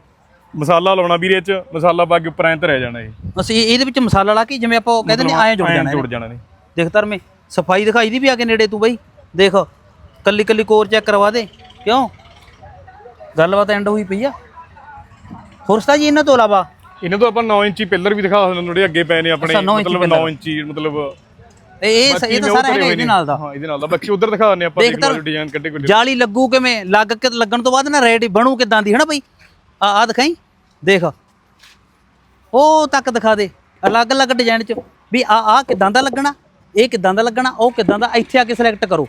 ਮਸਾਲਾ ਲਾਉਣਾ ਵੀਰੇ ਚ ਮਸਾਲਾ ਪਾ ਕੇ ਉੱਪਰ ਐਂ ਤੇ ਰਹਿ ਜਾਣਾ ਇਹ। ਅਸੀਂ ਇਹਦੇ ਵਿੱਚ ਮਸਾਲਾ ਲਾ ਕੇ ਜਿਵੇਂ ਆਪਾਂ ਕਹਿੰਦੇ ਨੇ ਆਏ ਜੁੜ ਐਂ ਜਾਣਾ ਜੁੜ ਜਾਣਾ ਨੇ ਦੇਖ ਧਰਮੇ ਸਫ਼ਾਈ ਦਿਖਾਈ ਦੀ ਵੀ ਆ ਕੇ ਨੇੜੇ ਤੂੰ ਬਈ ਦੇਖ। ਕੱਲੀ ਕੱਲੀ ਕੋਰ ਚੈੱਕ ਕਰਵਾ ਦੇ। ਕਿਉਂ? ਗੱਲਬਾਤ ਐਂਡ ਹੋਈ ਪਈ ਆ। ਹੋਰ ਸਤਾ ਜੀ ਇਹਨਾਂ ਤੋਂ ਇਲਾਵਾ? ਇਹਨਾਂ ਤੋਂ ਆਪਾਂ 9 ਇੰਚੀ ਪਿੱਲਰ ਵੀ ਦਿਖਾ ਸਕਦੇ ਥੋੜੇ ਅੱਗੇ ਪਏ ਨੇ ਆਪਣੇ ਮਤਲਬ ਪਿੱਲਰ। 9 ਇੰਚੀ ਮਤਲਬ ਇਹ ਇਹ ਇਹ ਤਾਂ ਸਾਰਾ ਹੈਗਾ ਇਹਦੇ ਨਾਲ ਦਾ। ਹਾਂ ਇਹਦੇ ਨਾਲ ਦਾ। ਬਾਕੀ ਉਧਰ ਦਿਖਾ ਦਿੰਦੇ ਆਪਾਂ ਦੇਖ ਲਓ ਤਾਂ- ਡਿਜ਼ਾਈਨ ਕੱਢੇ ਕੋਈ ਜਾਲੀ ਲੱਗੂ ਕਿਵੇਂ? ਲੱਗ ਕੇ ਲੱਗਣ ਤੋਂ ਬਾਅਦ ਨਾ ਰੈਡ ਬਣੂ ਕਿਦਾਂ ਦੀ ਹਨਾ ਬਈ? ਆ ਆ ਦਿਖਾਈ? ਦੇਖ। ਉਹ ਤੱਕ ਦਿਖਾ ਦੇ। ਅਲੱਗ-ਅਲੱਗ ਡਿਜ਼ਾਈਨ ਚ। ਵੀ ਆ ਆ ਕਿਦਾਂ ਦਾ ਲੱਗਣਾ? ਇਹ ਕਿਦਾਂ ਦਾ ਲੱਗਣਾ? ਉਹ ਕਿਦਾਂ ਦਾ? ਇੱਥੇ ਆ ਕੇ ਸਿਲੈਕਟ ਕਰੋ।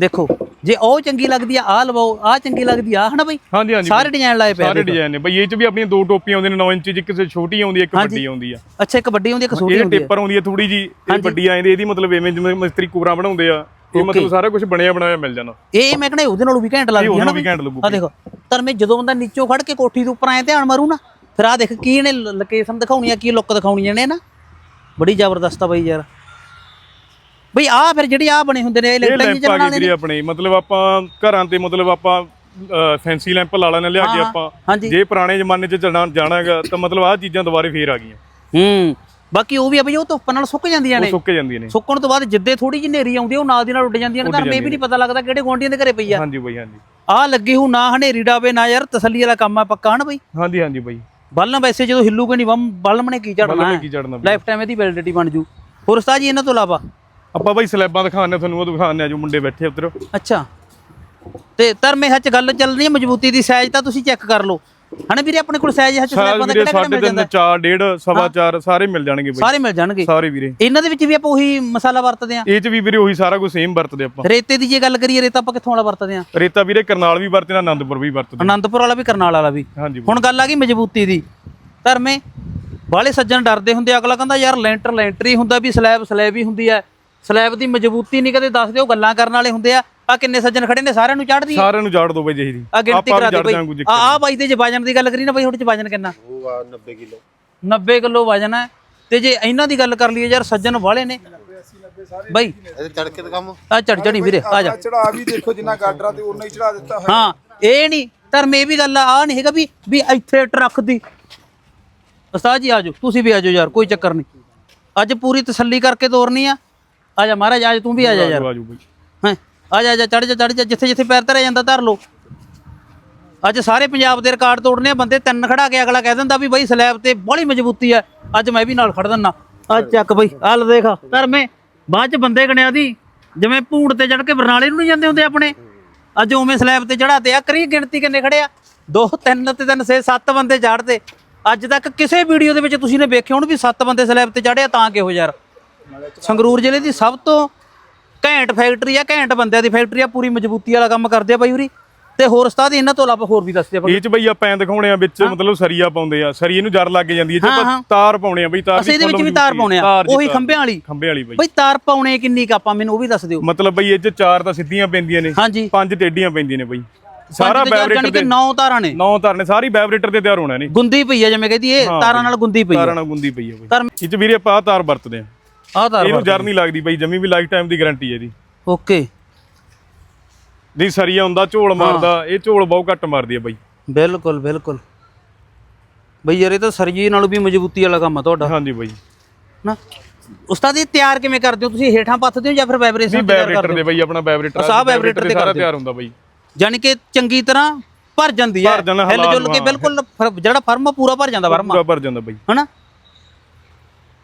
ਦੇਖੋ ਜੇ ਉਹ ਚੰਗੀ ਲੱਗਦੀ ਆ ਆ ਲਵਾਓ ਆ ਚੰਗੀ ਲੱਗਦੀ ਆ ਹਨਾ ਬਈ? ਹਾਂਜੀ ਹਾਂਜੀ ਸਾਰੇ ਡਿਜ਼ਾਈਨ ਲਾਏ ਪਏ ਸਾਰੇ। ਡਿਜ਼ਾਈਨ ਨੇ। ਬਈ ਇਹ ਚ ਵੀ ਆਪਣੀਆਂ ਦੋ ਟੋਪੀਆਂ ਆਉਂਦੀਆਂ ਨੇ 9 ਇੰਚੀ ਚ ਇੱਕ ਛੋਟੀ ਆਉਂਦੀ ਹੈ ਇੱਕ ਵੱਡੀ ਆਉਂਦੀ ਆ। ਅੱਛਾ ਇੱਕ ਵੱਡੀ ਹੁੰਦੀ ਆ, ਇੱਕ ਛੋਟੀ ਇਹ ਹੁੰਦੀ ਆ। ਟੇਪਰ ਆਉਂਦੀ ਹੈ ਥੋੜੀ ਜੀ ਇਹ ਵੱਡੀ ਆਂਦੀ ਇਹਦੀ ਮਤਲਬ ਐਵੇਂ ਜਿਵੇਂ ਮਿਸਤਰੀ ਕੋਰਾਂ ਬਣਾਉਂਦੇ ਆ ਇਹ ਮਤਲਬ ਸਾਰਾ ਕੁਝ ਬਣਿਆ ਬਣਾਇਆ ਮਿਲ ਜਾਣਾ ਇਹ ਮੈਂ ਕਹਿੰਦਾ ਉਹਦੇ ਨਾਲੋਂ ਵੀ ਘੈਂਟ ਲੱਗਦੀ ਹੈ ਨਾ ਵੀ? ਘੈਂਟ ਲੱਗੂ ਆ ਦੇਖੋ ਧਰਮੇ ਜਦੋਂ ਬੰਦਾ ਨੀਚੋਂ ਖੜ ਕੇ ਕੋਠੀ ਦੇ ਉੱਪਰ ਆਏ ਧਿਆਨ ਮਾਰੂ ਨਾ ਫਿਰ ਆ ਦੇਖ ਕੀ ਇਹਨੇ ਲੋਕੇਸ਼ਨ ਦਿਖਾਉਣੀ ਆ ਕੀ ਲੁੱਕ ਦਿਖਾਉਣੀ ਇਹਨੇ ਨਾ। ਬੜੀ ਜ਼ਬਰਦਸਤ ਆ ਬਈ ਯਾਰ। ਬਈ ਆ ਫਿਰ ਜਿਹੜੀ ਆ ਬਣੇ ਹੁੰਦੇ ਨੇ ਇਹ ਇਹ ਲਾਈਟਾਂ ਜੀ ਲੈਂਪ ਆ ਗਈ ਵੀਰੇ ਆਪਣੇ ਮਤਲਬ ਆਪਾਂ ਘਰਾਂ ਤੇ ਮਤਲਬ ਆਪਾਂ ਫੈਂਸੀ ਲੈਂਪ ਲਾ ਲੈਣੇ ਲਿਆ ਕੇ ਹਾਂ, ਆਪਾਂ। ਹਾਂਜੀ। ਜੇ ਪੁਰਾਣੇ ਜ਼ਮਾਨੇ 'ਚ ਜਾਣਾ ਹੈਗਾ ਤਾਂ ਮਤਲਬ ਆਹ ਚੀਜ਼ਾਂ ਦੁਬਾਰੇ ਫੇਰ ਆ ਗਈਆਂ। ਹੂੰ ਬਾਕੀ ਉਹ ਵੀ ਆ ਬਈ ਉਹ ਧੁੱਪ ਨਾਲ ਸੁੱਕ ਜਾਂਦੀਆਂ ਉਹ ਨੇ ਸੁੱਕ ਜਾਂਦੀਆਂ ਨੇ। ਸੁੱਕਣ ਤੋਂ ਬਾਅਦ ਜਿੱਦੇ ਥੋੜੀ ਜਿਹੀ ਨੇਰੀ ਆਉਂਦੀ ਆ, ਉਹ ਨਾਲ ਦੀ ਨਾਲ ਉੱਡ ਜਾਂਦੀਆਂ ਨੇ ਤਾਂ ਮੈਂ ਵੀ ਨਹੀਂ ਪਤਾ ਲੱਗਦਾ ਕਿਹੜੇ ਗੁਆਂਢੀਆਂ ਦੇ ਘਰੇ ਪਈ ਆ। ਹਾਂਜੀ ਬਈ ਹਾਂਜੀ। ਆ ਲੱਗੀ ਹੂ ਨਾ ਹਨੇਰੀ ਡਾਵੇ ਨਾ ਯਾਰ ਤਸੱਲੀ ਵਾਲਾ ਕੰਮ ਆ ਪੱਕਾ ਹਨ ਬਈ? ਹਾਂਜੀ ਹਾਂਜੀ ਬਈ। ਬਲਨ ਵੈਸੇ ਜਦੋਂ ਹਿੱਲੂਗੇ ਨਹੀਂ ਬਲਮ ਨੇ ਕੀ ਝੜਨਾ ਮਤਲਬ ਹੈ ਕੀ ਚੜਨਾ ਲਾਈਫ ਟਾਈਮ ਇਹਦੀ ਵੈਲਿਡਿਟੀ ਬਣ ਜੂ। ਹੋਰ ਉਸਤਾਦ ਜੀ ਇਹਨਾਂ ਤੋਂ ਇਲਾਵਾ? ਆਪਾਂ ਬਈ ਸਲੈਬਾਂ ਦਿਖਾਉਂਦੇ ਤੁਹਾਨੂੰ ਉਹ ਦਿਖਾਉਂਦੇ ਆ ਜੋ ਮੁੰਡੇ ਬੈਠੇ ਉਧਰ। ਅੱਛਾ। ਤੇ ਧਰਮੇ ਹੱਚ ਗੱਲ ਚੱਲ ਰਹੀ ਹੈ ਮਜ਼ਬੂਤੀ ਦੀ ਸਾਈਜ਼ ਤਾਂ ਤੁਸੀਂ ਚੈੱਕ ਕਰ ਲਓ। ਹਨਾ ਵੀਰੇ ਆਪਣੇ ਕੋਲ ਸਾਈਜ਼ ਹੱਚ ਸਾਲ ਸਲੈਬਾਂ ਦਾ ਕਿਹੜਾ ਕਿਹੜਾ ਮਿਲ ਜਾਂਦਾ? 4 ਡੇਢ ਸਵਾ 4 ਸਾਰੇ ਮਿਲ ਜਾਣਗੇ ਬਈ। ਸਾਰੇ ਮਿਲ ਜਾਣਗੇ। ਸਾਰੇ ਵੀਰੇ। ਇਹਨਾਂ ਦੇ ਵਿੱਚ ਵੀ ਆਪਾਂ ਉਹੀ ਮਸਾਲਾ ਵਰਤਦੇ ਆ ਇਹ 'ਚ ਵੀ ਵੀਰੇ ਉਹੀ ਸਾਰਾ ਕੁਝ ਸੇਮ ਵਰਤਦੇ ਆਪਾਂ। ਰੇਤੇ ਦੀ ਜੇ ਗੱਲ ਕਰੀਏ ਰੇਤਾ ਆਪਾਂ ਕਿੱਥੋਂ ਵਾਲਾ ਵਰਤਦੇ ਆ ਰੇਤਾ ਵੀਰੇ ਕਰਨਾਲ ਵੀ ਵਰਤਦੇ ਨਾਲ ਆਨੰਦਪੁਰ ਵੀ ਵਰਤਦੇ ਆਨੰਦਪੁਰ ਵਾਲਾ ਵੀ ਕਰਨਾਲ ਵਾਲਾ ਵੀ। ਹੁਣ ਗੱਲ ਆ ਗਈ ਮਜ਼ਬੂਤੀ ਦੀ। ਧਰਮੇ ਬਾਲੇ ਸੱਜਣ ਡਰਦੇ ਹੁੰਦੇ ਆ, ਅਗਲਾ ਕਹਿੰਦਾ ਯਾਰ ਲੈਂਟਰ ਲੈਂਟਰ ਹੀ ਹੁੰਦਾ ਵੀ ਸਲੈਬ ਸਲੈਬ ਹੀ ਹੁੰਦੀ ਆ ਸਲੈਬ ਦੀ ਮਜ਼ਬੂਤੀ ਨਹੀਂ ਕਦੇ ਦੱਸਦੇ ਉਹ ਗੱਲਾਂ ਕਰਨ ਵਾਲੇ ਹੁੰਦੇ ਆ। ਆ ਕਿੰਨੇ ਸੱਜਣ ਖੜੇ ਨੇ ਸਾਰਿਆਂ ਨੂੰ ਚੜਦੀ ਸਾਰਿਆਂ ਨੂੰ ਜਾੜ ਦੋ ਬਈ ਜਿਹੀ ਦੀ। ਆ ਗਿਣਤੀ ਕਰਾ ਦੇ ਬਈ। ਜੀ ਆ ਆ ਬਾਈ ਤੇ ਜੇ ਵਜਨ ਦੀ ਗੱਲ ਕਰੀ ਨਾ ਬਈ ਤੁਹਾਡੇ ਚ ਵਜਨ ਕਿੰਨਾ? ਉਹ ਆ 90 ਕਿਲੋ। 90 ਕਿਲੋ ਵਜਨ ਹੈ ਤੇ ਜੇ ਇਹਨਾਂ ਦੀ ਗੱਲ ਕਰ ਲਈਏ ਯਾਰ ਸੱਜਣ ਵਾਲੇ ਨੇ। ਬਈ ਤੜਕੇ ਦਾ ਕੰਮ? ਆ ਚੜ ਚੜੀ ਵੀਰੇ ਆ ਜਾ। ਚੜਾ ਵੀ ਦੇਖੋ ਜਿੰਨਾ ਗਾਡਰਾਂ ਤੇ ਉਹਨਾਂ ਹੀ ਚੜਾ ਦਿੱਤਾ ਹੋਇਆ। ਹਾਂ ਇਹ ਨਹੀਂ। ਧਰਮ ਇਹ ਵੀ ਗੱਲ ਆ ਨਹੀਂ ਹੈਗਾ ਵੀ ਵੀ ਇੱਥੇ ਟਰੱਕ ਦੀ। ਉਸਤਾਦ ਜੀ ਆਜੋ ਤੁਸੀਂ ਵੀ ਆਜੋ ਯਾਰ ਕੋਈ ਚੱਕਰ ਨਹੀਂ। ਅੱਜ ਪੂਰੀ ਤਸੱਲੀ ਕਰਕੇ ਤੋਰਨੀ ਆ। ਆ ਜਾ ਮਹਾਰਾਜ ਅੱਜ ਤੂੰ ਵੀ ਆ ਜਾ ਯਾਰ। ਆਜੋ ਬਈ। ਹੈਂ? ਆ ਜਾ ਜਾ ਚੜ ਜਾ ਚੜ ਜਾ ਜਿੱਥੇ ਜਿੱਥੇ ਪੈਰ ਧਰਿਆ ਜਾਂਦਾ ਧਰ ਲੋ ਅੱਜ ਸਾਰੇ ਪੰਜਾਬ ਦੇ ਰਿਕਾਰਡ ਤੋੜਨੇ ਆ ਬੰਦੇ ਤਿੰਨ ਖੜਾ ਕੇ ਅਗਲਾ ਕਹਿ ਦਿੰਦਾ ਵੀ ਬਈ ਸਲੈਬ ਤੇ ਬੜੀ ਮਜ਼ਬੂਤੀ ਆ। ਅੱਜ ਮੈਂ ਵੀ ਨਾਲ ਖੜ ਦਿੰਨਾ। ਆ ਚੱਕ ਬਈ ਆ ਲੈ ਦੇਖ ਧਰਮੇ ਬਾਅਦ ਚ ਬੰਦੇ ਗਣਿਆ ਦੀ ਜਿਵੇਂ ਭੂੜ ਤੇ ਚੜ ਕੇ ਬਰਨਾਲੇ ਨੂੰ ਨਹੀਂ ਜਾਂਦੇ ਹੁੰਦੇ ਆਪਣੇ। ਅੱਜ ਉਵੇਂ ਸਲੈਬ ਤੇ ਚੜਾਤੇ ਆ ਕਰੀ ਗਿਣਤੀ ਕਿੰਨੇ ਖੜੇ ਆ? 2 3 ਤੇ 3 6 7 ਬੰਦੇ ਚੜਦੇ ਅੱਜ ਤੱਕ ਕਿਸੇ ਵੀਡੀਓ ਦੇ ਵਿੱਚ ਤੁਸੀਂ ਨੇ ਵੇਖਿਆ ਹੁਣ ਵੀ 7 ਬੰਦੇ ਸਲੈਬ ਤੇ ਚੜਿਆ ਤਾਂ ਕਿਹੋ ਯਾਰ? ਸੰਗਰੂਰ ਜ਼ਿਲ੍ਹੇ ਦੀ ਸਭ ਤੋਂ ਘੈਂਟ ਫੈਕਟਰੀ ਆ ਘੈਂਟ ਬੰਦਿਆਂ ਦੀ ਫੈਕਟਰੀ ਆ ਪੂਰੀ ਮਜ਼ਬੂਤੀ ਵਾਲਾ ਕੰਮ ਕਰਦੇ ਆ ਬਾਈ ਉਰੀ ਤੇ ਹੋਰ ਉਸਤਾਦ ਇਹਨਾਂ ਤੋਂ ਇਲਾਵਾ ਹੋਰ ਵੀ ਦੱਸਦੇ ਆ ਇਹ 'ਚ ਬਈ ਆਪਾਂ ਐਂ ਦਿਖਾਉਣੇ ਆ ਵਿੱਚ ਮਤਲਬ ਸਰੀਆ ਪਾਉਂਦੇ ਆ ਸਰੀਏ ਨੂੰ ਜੜ ਲੱਗ ਜਾਂਦੀ ਹੈ ਜੇ ਆਪਾਂ। ਤਾਰ ਪਾਉਣੇ ਆ ਬਈ ਤਾਰ ਅਸੀਂ ਇਹਦੇ ਵਿੱਚ ਵੀ ਤਾਰ ਪਾਉਣੇ ਆ ਉਹੀ। ਖੰਭਿਆਂ ਵਾਲੀ। ਖੰਭੇ ਵਾਲੀ ਬਈ। ਬਈ ਤਾਰ ਪਾਉਣੇ ਕਿੰਨੀ ਕੁ ਆਪਾਂ ਮੈਨੂੰ ਉਹ ਵੀ ਦੱਸ ਦਿਓ। ਮਤਲਬ ਬਈ ਇਹ 'ਚ ਚਾਰ ਤਾਂ ਸਿੱਧੀਆਂ ਪੈਂਦੀਆਂ ਨੇ ਹਾਂਜੀ। ਪੰਜ ਟੇਡੀਆਂ ਪੈਂਦੀਆਂ ਨੇ ਬਈ। ਸਾਰਾ ਕਿ ਦੇ ਨੌ ਤਾਰਾਂ ਨੇ। ਨੌ ਤਾਰ ਨੇ ਸਾਰੀ ਵਾਈਬ੍ਰੇਟਰ ਤੇ ਤਿਆਰ ਹੋਣਾ ਨੇ। ਗੁੰਦੀ ਪਈ ਆ ਜਿਵੇਂ ਕਹਿੰਦੀ ਇਹ ਤਾਰਾਂ ਨਾਲ ਗੁੰਦੀ ਪਈ ਆ। ਤਾਰਾਂ ਨਾਲ ਗੁੰਦੀ ਪਈ ਆ ਬਈ। ਇਹ 'ਚ ਵੀਰੇ ਆਪਾਂ ਤਾਰ ਵਰਤਦੇ ਆ। ਆਹ ਤਾਰ ਇਹਨੂੰ ਜੜ ਨਹੀਂ ਲੱਗਦੀ ਬਈ ਜਮੀ ਵੀ ਲਾਈਫ ਟਾਈਮ ਦੀ ਗਾਰੰਟੀ ਹੈ ਇਹਦੀ। ਓਕੇ। ਨਹੀਂ ਸਰੀਆ ਹੁੰਦਾ ਝੋਲ ਮਾਰਦਾ ਇਹ ਝੋਲ ਬਹੁਤ ਘੱਟ ਮਾਰਦੀ ਹੈ ਬਈ। ਬਿਲਕੁਲ ਬਿਲਕੁਲ। ਬਈ ਯਾਰ ਇਹ ਤਾਂ ਸਰਜੀ ਨਾਲੋਂ ਵੀ ਮਜ਼ਬੂਤੀ ਵਾਲਾ ਕੰਮ ਆ ਤੁਹਾਡਾ। ਹਾਂਜੀ ਬਈ। ਨਾ ਉਸਤਾਦ ਇਹ ਤਿਆਰ ਕਿਵੇਂ ਕਰਦੇ ਹੋ? ਤੁਸੀਂ ਹੇਠਾਂ ਪੱਥਦੇ ਹੋ ਜਾਂ ਫਿਰ ਵਾਈਬ੍ਰੇਸ਼ਨ ਤਿਆਰ ਵਾਈਬ੍ਰੇਟਰ ਕਰਦੇ ਦੇ ਹੋ? ਬਈ ਆਪਣਾ ਵਾਈਬ੍ਰੇਟਰ ਆਹ vibrator ਤੇ ਸਾਰਾ ਕਰਦੇ। ਤਿਆਰ ਹੁੰਦਾ ਬਈ। ਯਾਨੀ ਕਿ ਚੰਗੀ ਤਰ੍ਹਾਂ ਭਰ ਜਾਂਦੀ ਹੈ। ਹਿੱਲ ਜੁਲ ਕੇ। ਬਿਲਕੁਲ ਜਿਹੜਾ ਫਰਮ ਪੂਰਾ ਭਰ ਜਾਂਦਾ ਫਰਮ ਪੂਰਾ ਭਰ ਜਾਂਦਾ ਬਈ। ਹਨਾ?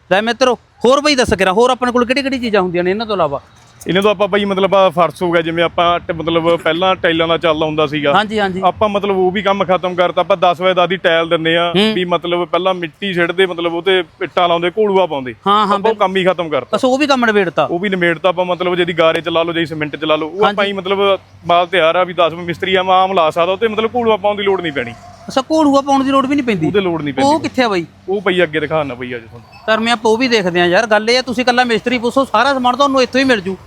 ਲੈ ਮਿੱਤਰੋ ਹੋਰ ਬਈ ਦੱਸ ਕਰਾਂ ਹੋਰ ਆਪਣੇ ਕੋਲ ਕਿਹੜੀ ਕਿਹੜੀ ਚੀਜ਼ਾਂ ਹੁੰਦੀਆਂ ਨੇ ਇਹਨਾਂ ਤੋਂ ਇਲਾਵਾ? ਇਹਨਾਂ ਤੋਂ ਆਪਾਂ ਬਈ ਮਤਲਬ ਆ ਫਰਸ਼ ਹੋ ਗਿਆ ਜਿਵੇਂ ਆਪਾਂ ਟ- ਮਤਲਬ ਪਹਿਲਾਂ ਟਾਈਲਾਂ ਦਾ ਚੱਲਦਾ ਹੁੰਦਾ ਸੀਗਾ। ਹਾਂਜੀ ਹਾਂਜੀ। ਆਪਾਂ ਮਤਲਬ ਉਹ ਵੀ ਕੰਮ ਖਤਮ ਕਰਤਾ ਆਪਾਂ 10 ਵਜੇ ਦਾ ਦੀ ਟਾਇਲ ਦਿੰਨੇ ਆ ਵੀ ਮਤਲਬ ਪਹਿਲਾਂ ਮਿੱਟੀ ਛਿੜਦੇ ਮਤਲਬ ਉਹ ਤੇ ਇੱਟਾਂ ਲਾਉਂਦੇ ਘੋੜੂਆ ਪਾਉਂਦੇ। ਹਾਂ ਹਾਂ ਆਪਾਂ ਉਹ ਕੰਮ ਹੀ ਖਤਮ ਕਰਤਾ। ਬਸ ਉਹ ਵੀ ਕੰਮ ਨਿਬੇੜਤਾ। ਉਹ ਵੀ ਨਿਮੇੜਤਾ ਆਪਾਂ ਮਤਲਬ ਜਿਹਦੀ ਗਾਰੇ ਚ ਲਾ ਲਓ ਜਿਹਦੀ ਸਿਮੈਂਟ ਚ ਲਾ ਲਓ ਉਹ ਆਪਾਂ ਹੀ ਮਤਲਬ ਮਾਲ ਤਿਆਰ ਆ ਵੀ 10 ਮਿਸਤਰੀ ਆ ਆਮ ਲਾ ਸਕਦਾ ਉਹ ਤੇ ਮਤਲਬ ਘੋੜੂਆ ਪਾਉਣ ਦੀ ਲੋੜ ਨਹੀਂ ਪੈਣੀ। ਅਸਾ ਘੋੜੂਆ ਪਾਉਣ ਦੀ ਲੋੜ ਵੀ ਨਹੀਂ ਪੈਂਦੀ। ਉਹਦੇ ਲੋੜ ਨਹੀਂ ਉਹ ਪੈਂਦੀ ਕਿੱਥੇ ਆ ਬਾਈ? ਉਹ ਪਈ ਅੱਗੇ ਦਿਖਾਣਾ ਪਈ ਅੱਜ ਤੁਹਾਨੂੰ। ਧਰਮਿਆਂ ਆਪਾਂ ਉਹ ਵੀ ਦੇਖਦੇ ਆ ਯਾਰ ਗੱਲ ਇਹ ਆ ਤੁਸੀਂ ਕੱਲਾ ਮਿਸਤਰੀ ਪੁੱਛੋ ਸਾਰਾ ਸਮਾਨ ਤੁਹਾਨੂੰ ਇੱਥੋਂ ਹੀ ਮਿਲ ਜੂ।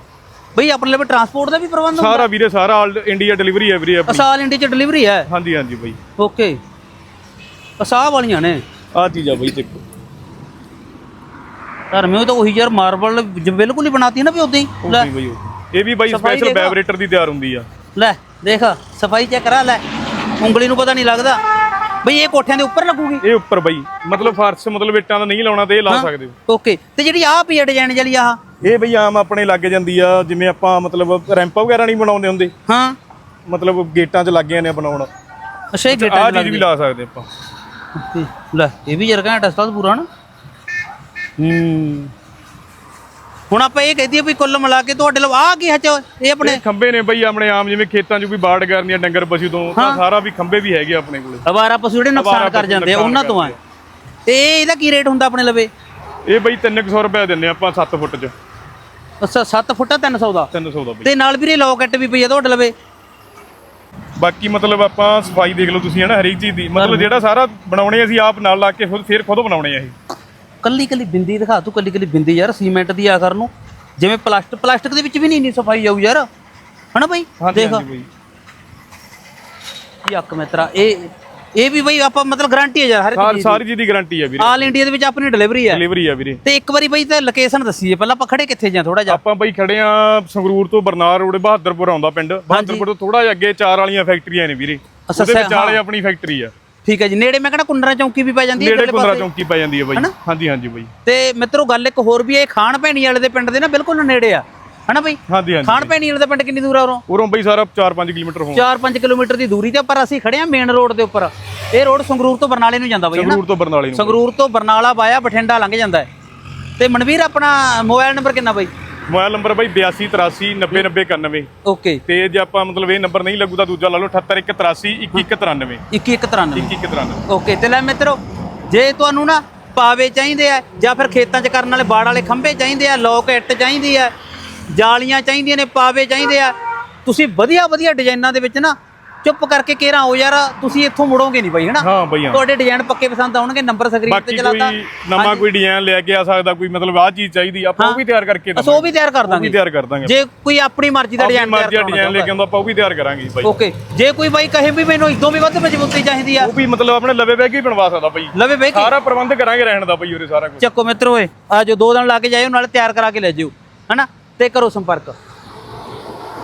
ਬਈ ਆਪਣੇ ਲਈ ਟਰਾਂਸਪੋਰਟ ਦਾ ਵੀ ਪ੍ਰਬੰਧ ਹੁੰਦਾ। ਸਾਰਾ ਵੀਰੇ ਸਾਰਾ ਆਲ ਇੰਡੀਆ ਡਿਲੀਵਰੀ ਹੈ ਵੀਰੇ ਆਪਣੀ। ਅਸਾਲ ਇੰਡੀ ਚ ਡਿਲੀਵਰੀ ਹੈ? ਹਾਂਜੀ ਹਾਂਜੀ ਬਈ। ਓਕੇ ਅਸਾਹ ਵਾਲੀਆਂ ਨੇ। ਆ ਚੀਜ਼ ਆ ਬਈ ਦੇਖੋ। ਧਰਮਿਓ ਤਾਂ ਉਹੀ ਯਾਰ ਮਾਰਬਲ ਜ- ਬਿਲਕੁਲ ਹੀ ਬਣਾਤੀ ਨਾ ਵੀ ਉਦਾਂ ਹੀ। ਉਹ ਲੈ। ਵੀ ਬਈ ਉਹ। ਇਹ ਵੀ ਬਈ ਸਫ਼ਾਈ ਸਪੈਸ਼ਲ ਦੇਖੋ। ਵਾਈਬ੍ਰੇਟਰ ਦੀ ਤਿਆਰ ਹੁੰਦੀ ਆ। ਲੈ ਦੇਖ ਸਫ਼ਾਈ ਚੈੱਕ ਕਰਾ ਲੈ। ਉਂਗਲੀ ਨੂੰ ਪਤਾ ਨਹੀਂ ਲੱਗਦਾ। ਬਈ ਇਹ ਕੋਠਿਆਂ ਦੇ ਉੱਪਰ ਲੱਗੂਗੀ। ਇਹ ਉੱਪਰ ਬਈ। ਮਤਲਬ ਫਰਸ਼ ਮਤਲਬ ਇੱਟਾਂ ਦਾ ਨਹੀਂ ਲਾਉਣਾ ਤੇ ਇਹ ਲਾ ਸਕਦੇ ਹੋ। ਓਕੇ। ਤੇ ਜਿਹੜੀ ਆਹ ਆ ਡਿਜ਼ਾਈਨ ਜਿਹੜੀ ਆਹ? ਇਹ ਬਈ ਆਮ ਆਪਣੇ ਲੱਗ ਜਾਂਦੀ ਆ ਜਿਵੇਂ ਆਪਾਂ ਮਤਲਬ ਰੈਂਪ ਵਗੈਰਾ ਨਹੀਂ ਬਣਾਉਂਦੇ ਹੁੰਦੇ। ਹਾਂ। ਮਤਲਬ ਗੇਟਾਂ 'ਚ ਲੱਗ ਜਾਂਦੇ ਆ ਬਣਾਉਣ। ਅੱਛਾ ਇਹ ਗੇਟਾਂ ਚੀਜ਼ ਵੀ ਲਾ ਸਕਦੇ ਆਪਾਂ। ਲੈ ਇਹ ਵੀ ਜਰਗਾ ਟਸਟਾ ਪੂਰਾ ਨਾ ਹੂੰ। ਹੁਣ ਆਪਾਂ ਇਹ ਕਹਦੀ ਵੀ ਕੁੱਲ ਮਿਲਾ ਕੇ ਤੁਹਾਡੇ ਲੋ ਆ ਕੀ ਹੱਚ ਇਹ ਆਪਣੇ ਇਹ ਖੰਬੇ ਨੇ ਬਈ ਆਪਣੇ ਆਮ ਜਿਵੇਂ ਖੇਤਾਂ 'ਚ ਕੋਈ ਬਾੜ ਕਰਨੀ ਆ ਡੰਗਰ ਪਸ਼ੂ ਤੋਂ ਤਾਂ ਸਾਰਾ ਵੀ ਖੰਬੇ ਵੀ ਹੈਗੇ ਆਪਣੇ ਕੋਲੇ। ਅਵਾਰਾ ਪਸ਼ੂ ਜਿਹੜੇ ਨੁਕਸਾਨ ਕਰ ਜਾਂਦੇ ਆ ਉਹਨਾਂ ਤੋਂ ਆ। ਤੇ ਇਹ ਇਹਦਾ ਕੀ ਰੇਟ ਹੁੰਦਾ ਆਪਣੇ ਲਵੇ? ਇਹ ਬਈ 300 ਰੁਪਏ ਦਿੰਨੇ ਆਪਾਂ 7 ਫੁੱਟ 'ਚ। ਅੱਛਾ 7 ਫੁੱਟਾ 300 ਦਾ? 300 ਦਾ ਬਈ। ਤੇ ਨਾਲ ਵੀਰੇ ਲੋਕਟ ਵੀ ਪਈ ਆ ਤੁਹਾਡੇ ਲਵੇ? ਬਾਕੀ ਮਤਲਬ ਆਪਾਂ ਸਫ਼ਾਈ ਦੇਖ ਲਓ ਤੁਸੀਂ ਹਨਾ ਹਰੇਕ ਚੀਜ਼ ਦੀ। ਮਤਲਬ ਜਿਹੜਾ ਸਾਰਾ ਬਣਾਉਣੇ ਅਸੀਂ ਆਪ ਨਾਲ ਲਾ ਕੇ ਖੁਦ ਫਿਰ ਖੁਦ ਬਣਾਉਣੇ ਆ ਇਹ। ਕੱਲੀ ਕੱਲੀ ਬਿੰਦੀ ਦਿਖਾ ਤੂੰ ਕੱਲੀ ਕੱਲੀ ਬਿੰਦੀ ਯਾਰ ਸੀਮੈਂਟ ਦੀ ਆਖਰ ਨੂੰ। ਜਿਵੇਂ ਪਲਾਸਟਿਕ ਪਲਾਸਟਿਕ ਦੇ ਵਿੱਚ ਵੀ ਨਹੀਂ ਇੰਨੀ ਸਫ਼ਾਈ ਆਊ ਯਾਰ। ਹਨਾ ਬਈ? ਦੇਖ। ਬਈ। ਯੱਕ ਮਿੱਤਰਾ ਇਹ ਇਹ ਵੀ ਬਈ ਆਪਾਂ ਮਤਲਬ ਗਾਰੰਟੀ ਹੈ ਯਾਰ ਹਰ ਇੱਕ ਸਾਰੀ ਚੀਜ਼ ਦੀ। ਗਾਰੰਟੀ ਆ ਵੀਰੇ। ਆਲ ਇੰਡੀਆ ਦੇ ਵਿੱਚ ਆਪਣੀ ਡਿਲੀਵਰੀ ਹੈ ਡਿਲੀਵਰੀ ਆ ਵੀਰੇ। ਤੇ ਇੱਕ ਵਾਰੀ ਬਈ ਤਾਂ ਲੋਕੇਸ਼ਨ ਦੱਸੀਏ ਪਹਿਲਾਂ ਆਪਾਂ ਖੜੇ ਕਿੱਥੇ ਜਾਂ ਥੋੜਾ ਜਿਹਾ? ਆਪਾਂ ਬਈ ਖੜੇ ਆ ਸੰਗਰੂਰ ਤੋਂ ਬਰਨਾਰ ਰੋਡ ਬਹਾਦਰਪੁਰ ਆਉਂਦਾ ਪਿੰਡ। ਬਹਾਦਰਪੁਰ ਤੋਂ ਥੋੜਾ ਜਿਹਾ ਅੱਗੇ ਚਾਰ ਵਾਲੀਆਂ ਫੈਕਟਰੀਆਂ ਨੇ ਵੀਰੇ। ਉਹਦੇ ਵਿਚਾਲੇ ਆਪਣੀ ਫੈਕਟਰੀ ਆ। ਠੀਕ ਹੈ ਜੀ। ਨੇੜੇ ਮੈਂ ਕਹਿੰਦਾ ਕੁੰਡਰਾ ਚੌਂਕੀ ਵੀ ਪੈ ਜਾਂਦੀ ਹੈ ਨੇੜੇ ਪਾਸੇ। ਚੌਂਕੀ ਪੈ ਜਾਂਦੀ ਹੈ ਬਈ। ਹਾਂਜੀ ਹਾਂਜੀ ਬਈ। ਤੇ ਮਿੱਤਰੋ ਗੱਲ ਇੱਕ ਹੋਰ ਵੀ ਹੈ ਖਾਣ ਭੈਣੀ ਵਾਲੇ ਦੇ ਪਿੰਡ ਦੇ ਨਾ ਬਿਲਕੁਲ ਨੇੜੇ ਆ। ਹਨਾ ਬਈ? ਹਾਂਜੀ ਹਾਂਜੀ ਖਾਣ ਭੈਣੀ ਵਾਲੇ ਦਾ ਪਿੰਡ ਕਿੰਨੀ ਦੂਰ ਆ ਉਰੋਂ? ਉਰੋਂ ਬਈ ਸਾਰਾ 4-5 ਕਿਲੋਮੀਟਰ ਹੋ 4-5 ਕਿਲੋਮੀਟਰ ਦੀ ਦੂਰੀ ਤੇ ਪਰ ਅਸੀਂ ਖੜੇ ਆ ਮੇਨ ਰੋਡ ਦੇ ਉੱਪਰ। ਇਹ ਰੋਡ ਸੰਗਰੂਰ ਤੋਂ ਬਰਨਾਲੇ ਨੂੰ ਜਾਂਦਾ ਬਈ ਹਨਾ? ਸੰਗਰੂਰ ਤੋਂ ਬਰਨਾਲੇ ਨੂੰ। ਸੰਗਰੂਰ ਤੋਂ ਬਰਨਾਲਾ ਵਾਇਆ ਬਠਿੰਡਾ ਲੰਘ ਜਾਂਦਾ ਤੇ ਮਨਵੀਰ ਆਪਣਾ ਮੋਬਾਈਲ ਨੰਬਰ ਕਿੰਨਾ ਬਈ? ਮੋਬਾਈਲ ਨੰਬਰ ਬਈ 8283 909091 ਓਕੇ। ਤੇ ਜੇ ਆਪਾਂ ਮਤਲਬ ਇਹ ਨੰਬਰ ਨਹੀਂ ਲੱਗੂ ਤਾਂ ਦੂਜਾ ਲਾ ਲਓ 7883 2193 2193 2193 ਓਕੇ ਤੇ ਲੈ ਮਿੱਤਰੋ ਜੇ ਤੁਹਾਨੂੰ ਨਾ ਪਾਵੇ ਚਾਹੀਦੇ ਆ ਜਾਂ ਫਿਰ ਖੇਤਾਂ 'ਚ ਕਰਨ ਵਾਲੇ ਬਾੜ ਵਾਲੇ ਖੰਭੇ ਚਾਹੀਦੇ ਆ ਲੋਕ ਇੱਟ ਚਾਹੀਦੀ ਆ ਜਾਲੀਆਂ ਚਾਹੀਦੀਆਂ ਨੇ ਪਾਵੇ ਚਾਹੀਦੇ ਆ ਤੁਸੀਂ ਵਧੀਆ ਵਧੀਆ ਡਿਜ਼ਾਈਨਾਂ ਦੇ ਵਿੱਚ ਨਾ ਚੁੱਪ ਕਰਕੇ ਕੇਰਾ ਆਓ ਯਾਰ ਤੁਸੀਂ ਇੱਥੋਂ ਮੁੜੋਗੇ ਨਹੀਂ ਬਾਈ ਹਨਾ? ਹਾਂ ਬਈ ਹਾਂ। ਤੁਹਾਡੇ ਡਿਜ਼ਾਈਨ ਪੱਕੇ ਪਸੰਦ ਆਉਣਗੇ ਨੰਬਰ ਸਕਰੀਨ ਤੇ ਬਾਕੀ ਚਲਾਤਾ। ਕੋਈ ਨਵਾਂ ਕੋਈ ਡਿਜ਼ਾਈਨ ਲੈ ਕੇ ਆ ਸਕਦਾ ਕੋਈ ਮਤਲਬ ਆਹ ਚੀਜ਼ ਚਾਹੀਦੀ ਆਪਾਂ ਉਹ ਵੀ ਤਿਆਰ ਕਰਕੇ ਅਸੋ ਉਹ ਵੀ ਤਿਆਰ ਕਰ ਉਹ ਵੀ ਦਾਂਗੇ। ਤਿਆਰ ਕਰ ਦਾਂਗੇ। ਜੇ ਕੋਈ ਆਪਣੀ ਮਰਜ਼ੀ ਦਾ ਆਪਣੀ ਡਿਜ਼ਾਈਨ ਮਰਜ਼ੀ ਦਾ ਤਿਆਰ ਡਿਜ਼ਾਈਨ ਲੈ ਕੇ ਆਉਂਦਾ ਆਪਾਂ ਉਹ ਵੀ ਤਿਆਰ ਕਰਾਂਗੇ ਬਾਈ। ਓਕੇ ਜੇ ਕੋਈ ਬਾਈ ਕਹੇ ਵੀ ਮੈਨੂੰ ਇਦੋਂ ਵੀ ਵੱਧ ਮਜ਼ਬੂਤੀ ਚਾਹੀਦੀ ਆ। ਉਹ ਵੀ ਮਤਲਬ ਆਪਣੇ ਲਵੇ ਕੇ ਹੀ ਬਣਵਾ ਸਕਦਾ ਬਾਈ। ਲਵੇ ਬਈ ਸਾਰਾ ਪ੍ਰਬੰਧ ਕਰਾਂਗੇ ਰਹਿਣ ਦਾ ਬਾਈ ਉਰੇ ਸਾਰਾ ਕੁਝ ਚੱਕੋ ਮਿੱਤਰੋ ਏ ਆ ਜੋ ਦੋ ਦਿਨ ਲਾ ਕੇ ਜਾਇਓ ਨਾਲ ਤਿਆਰ ਕਰਾ ਕੇ ਲੈ ਜਿਓ ਹਨਾ? ਤੇ ਕਰੋ ਸੰਪਰਕ।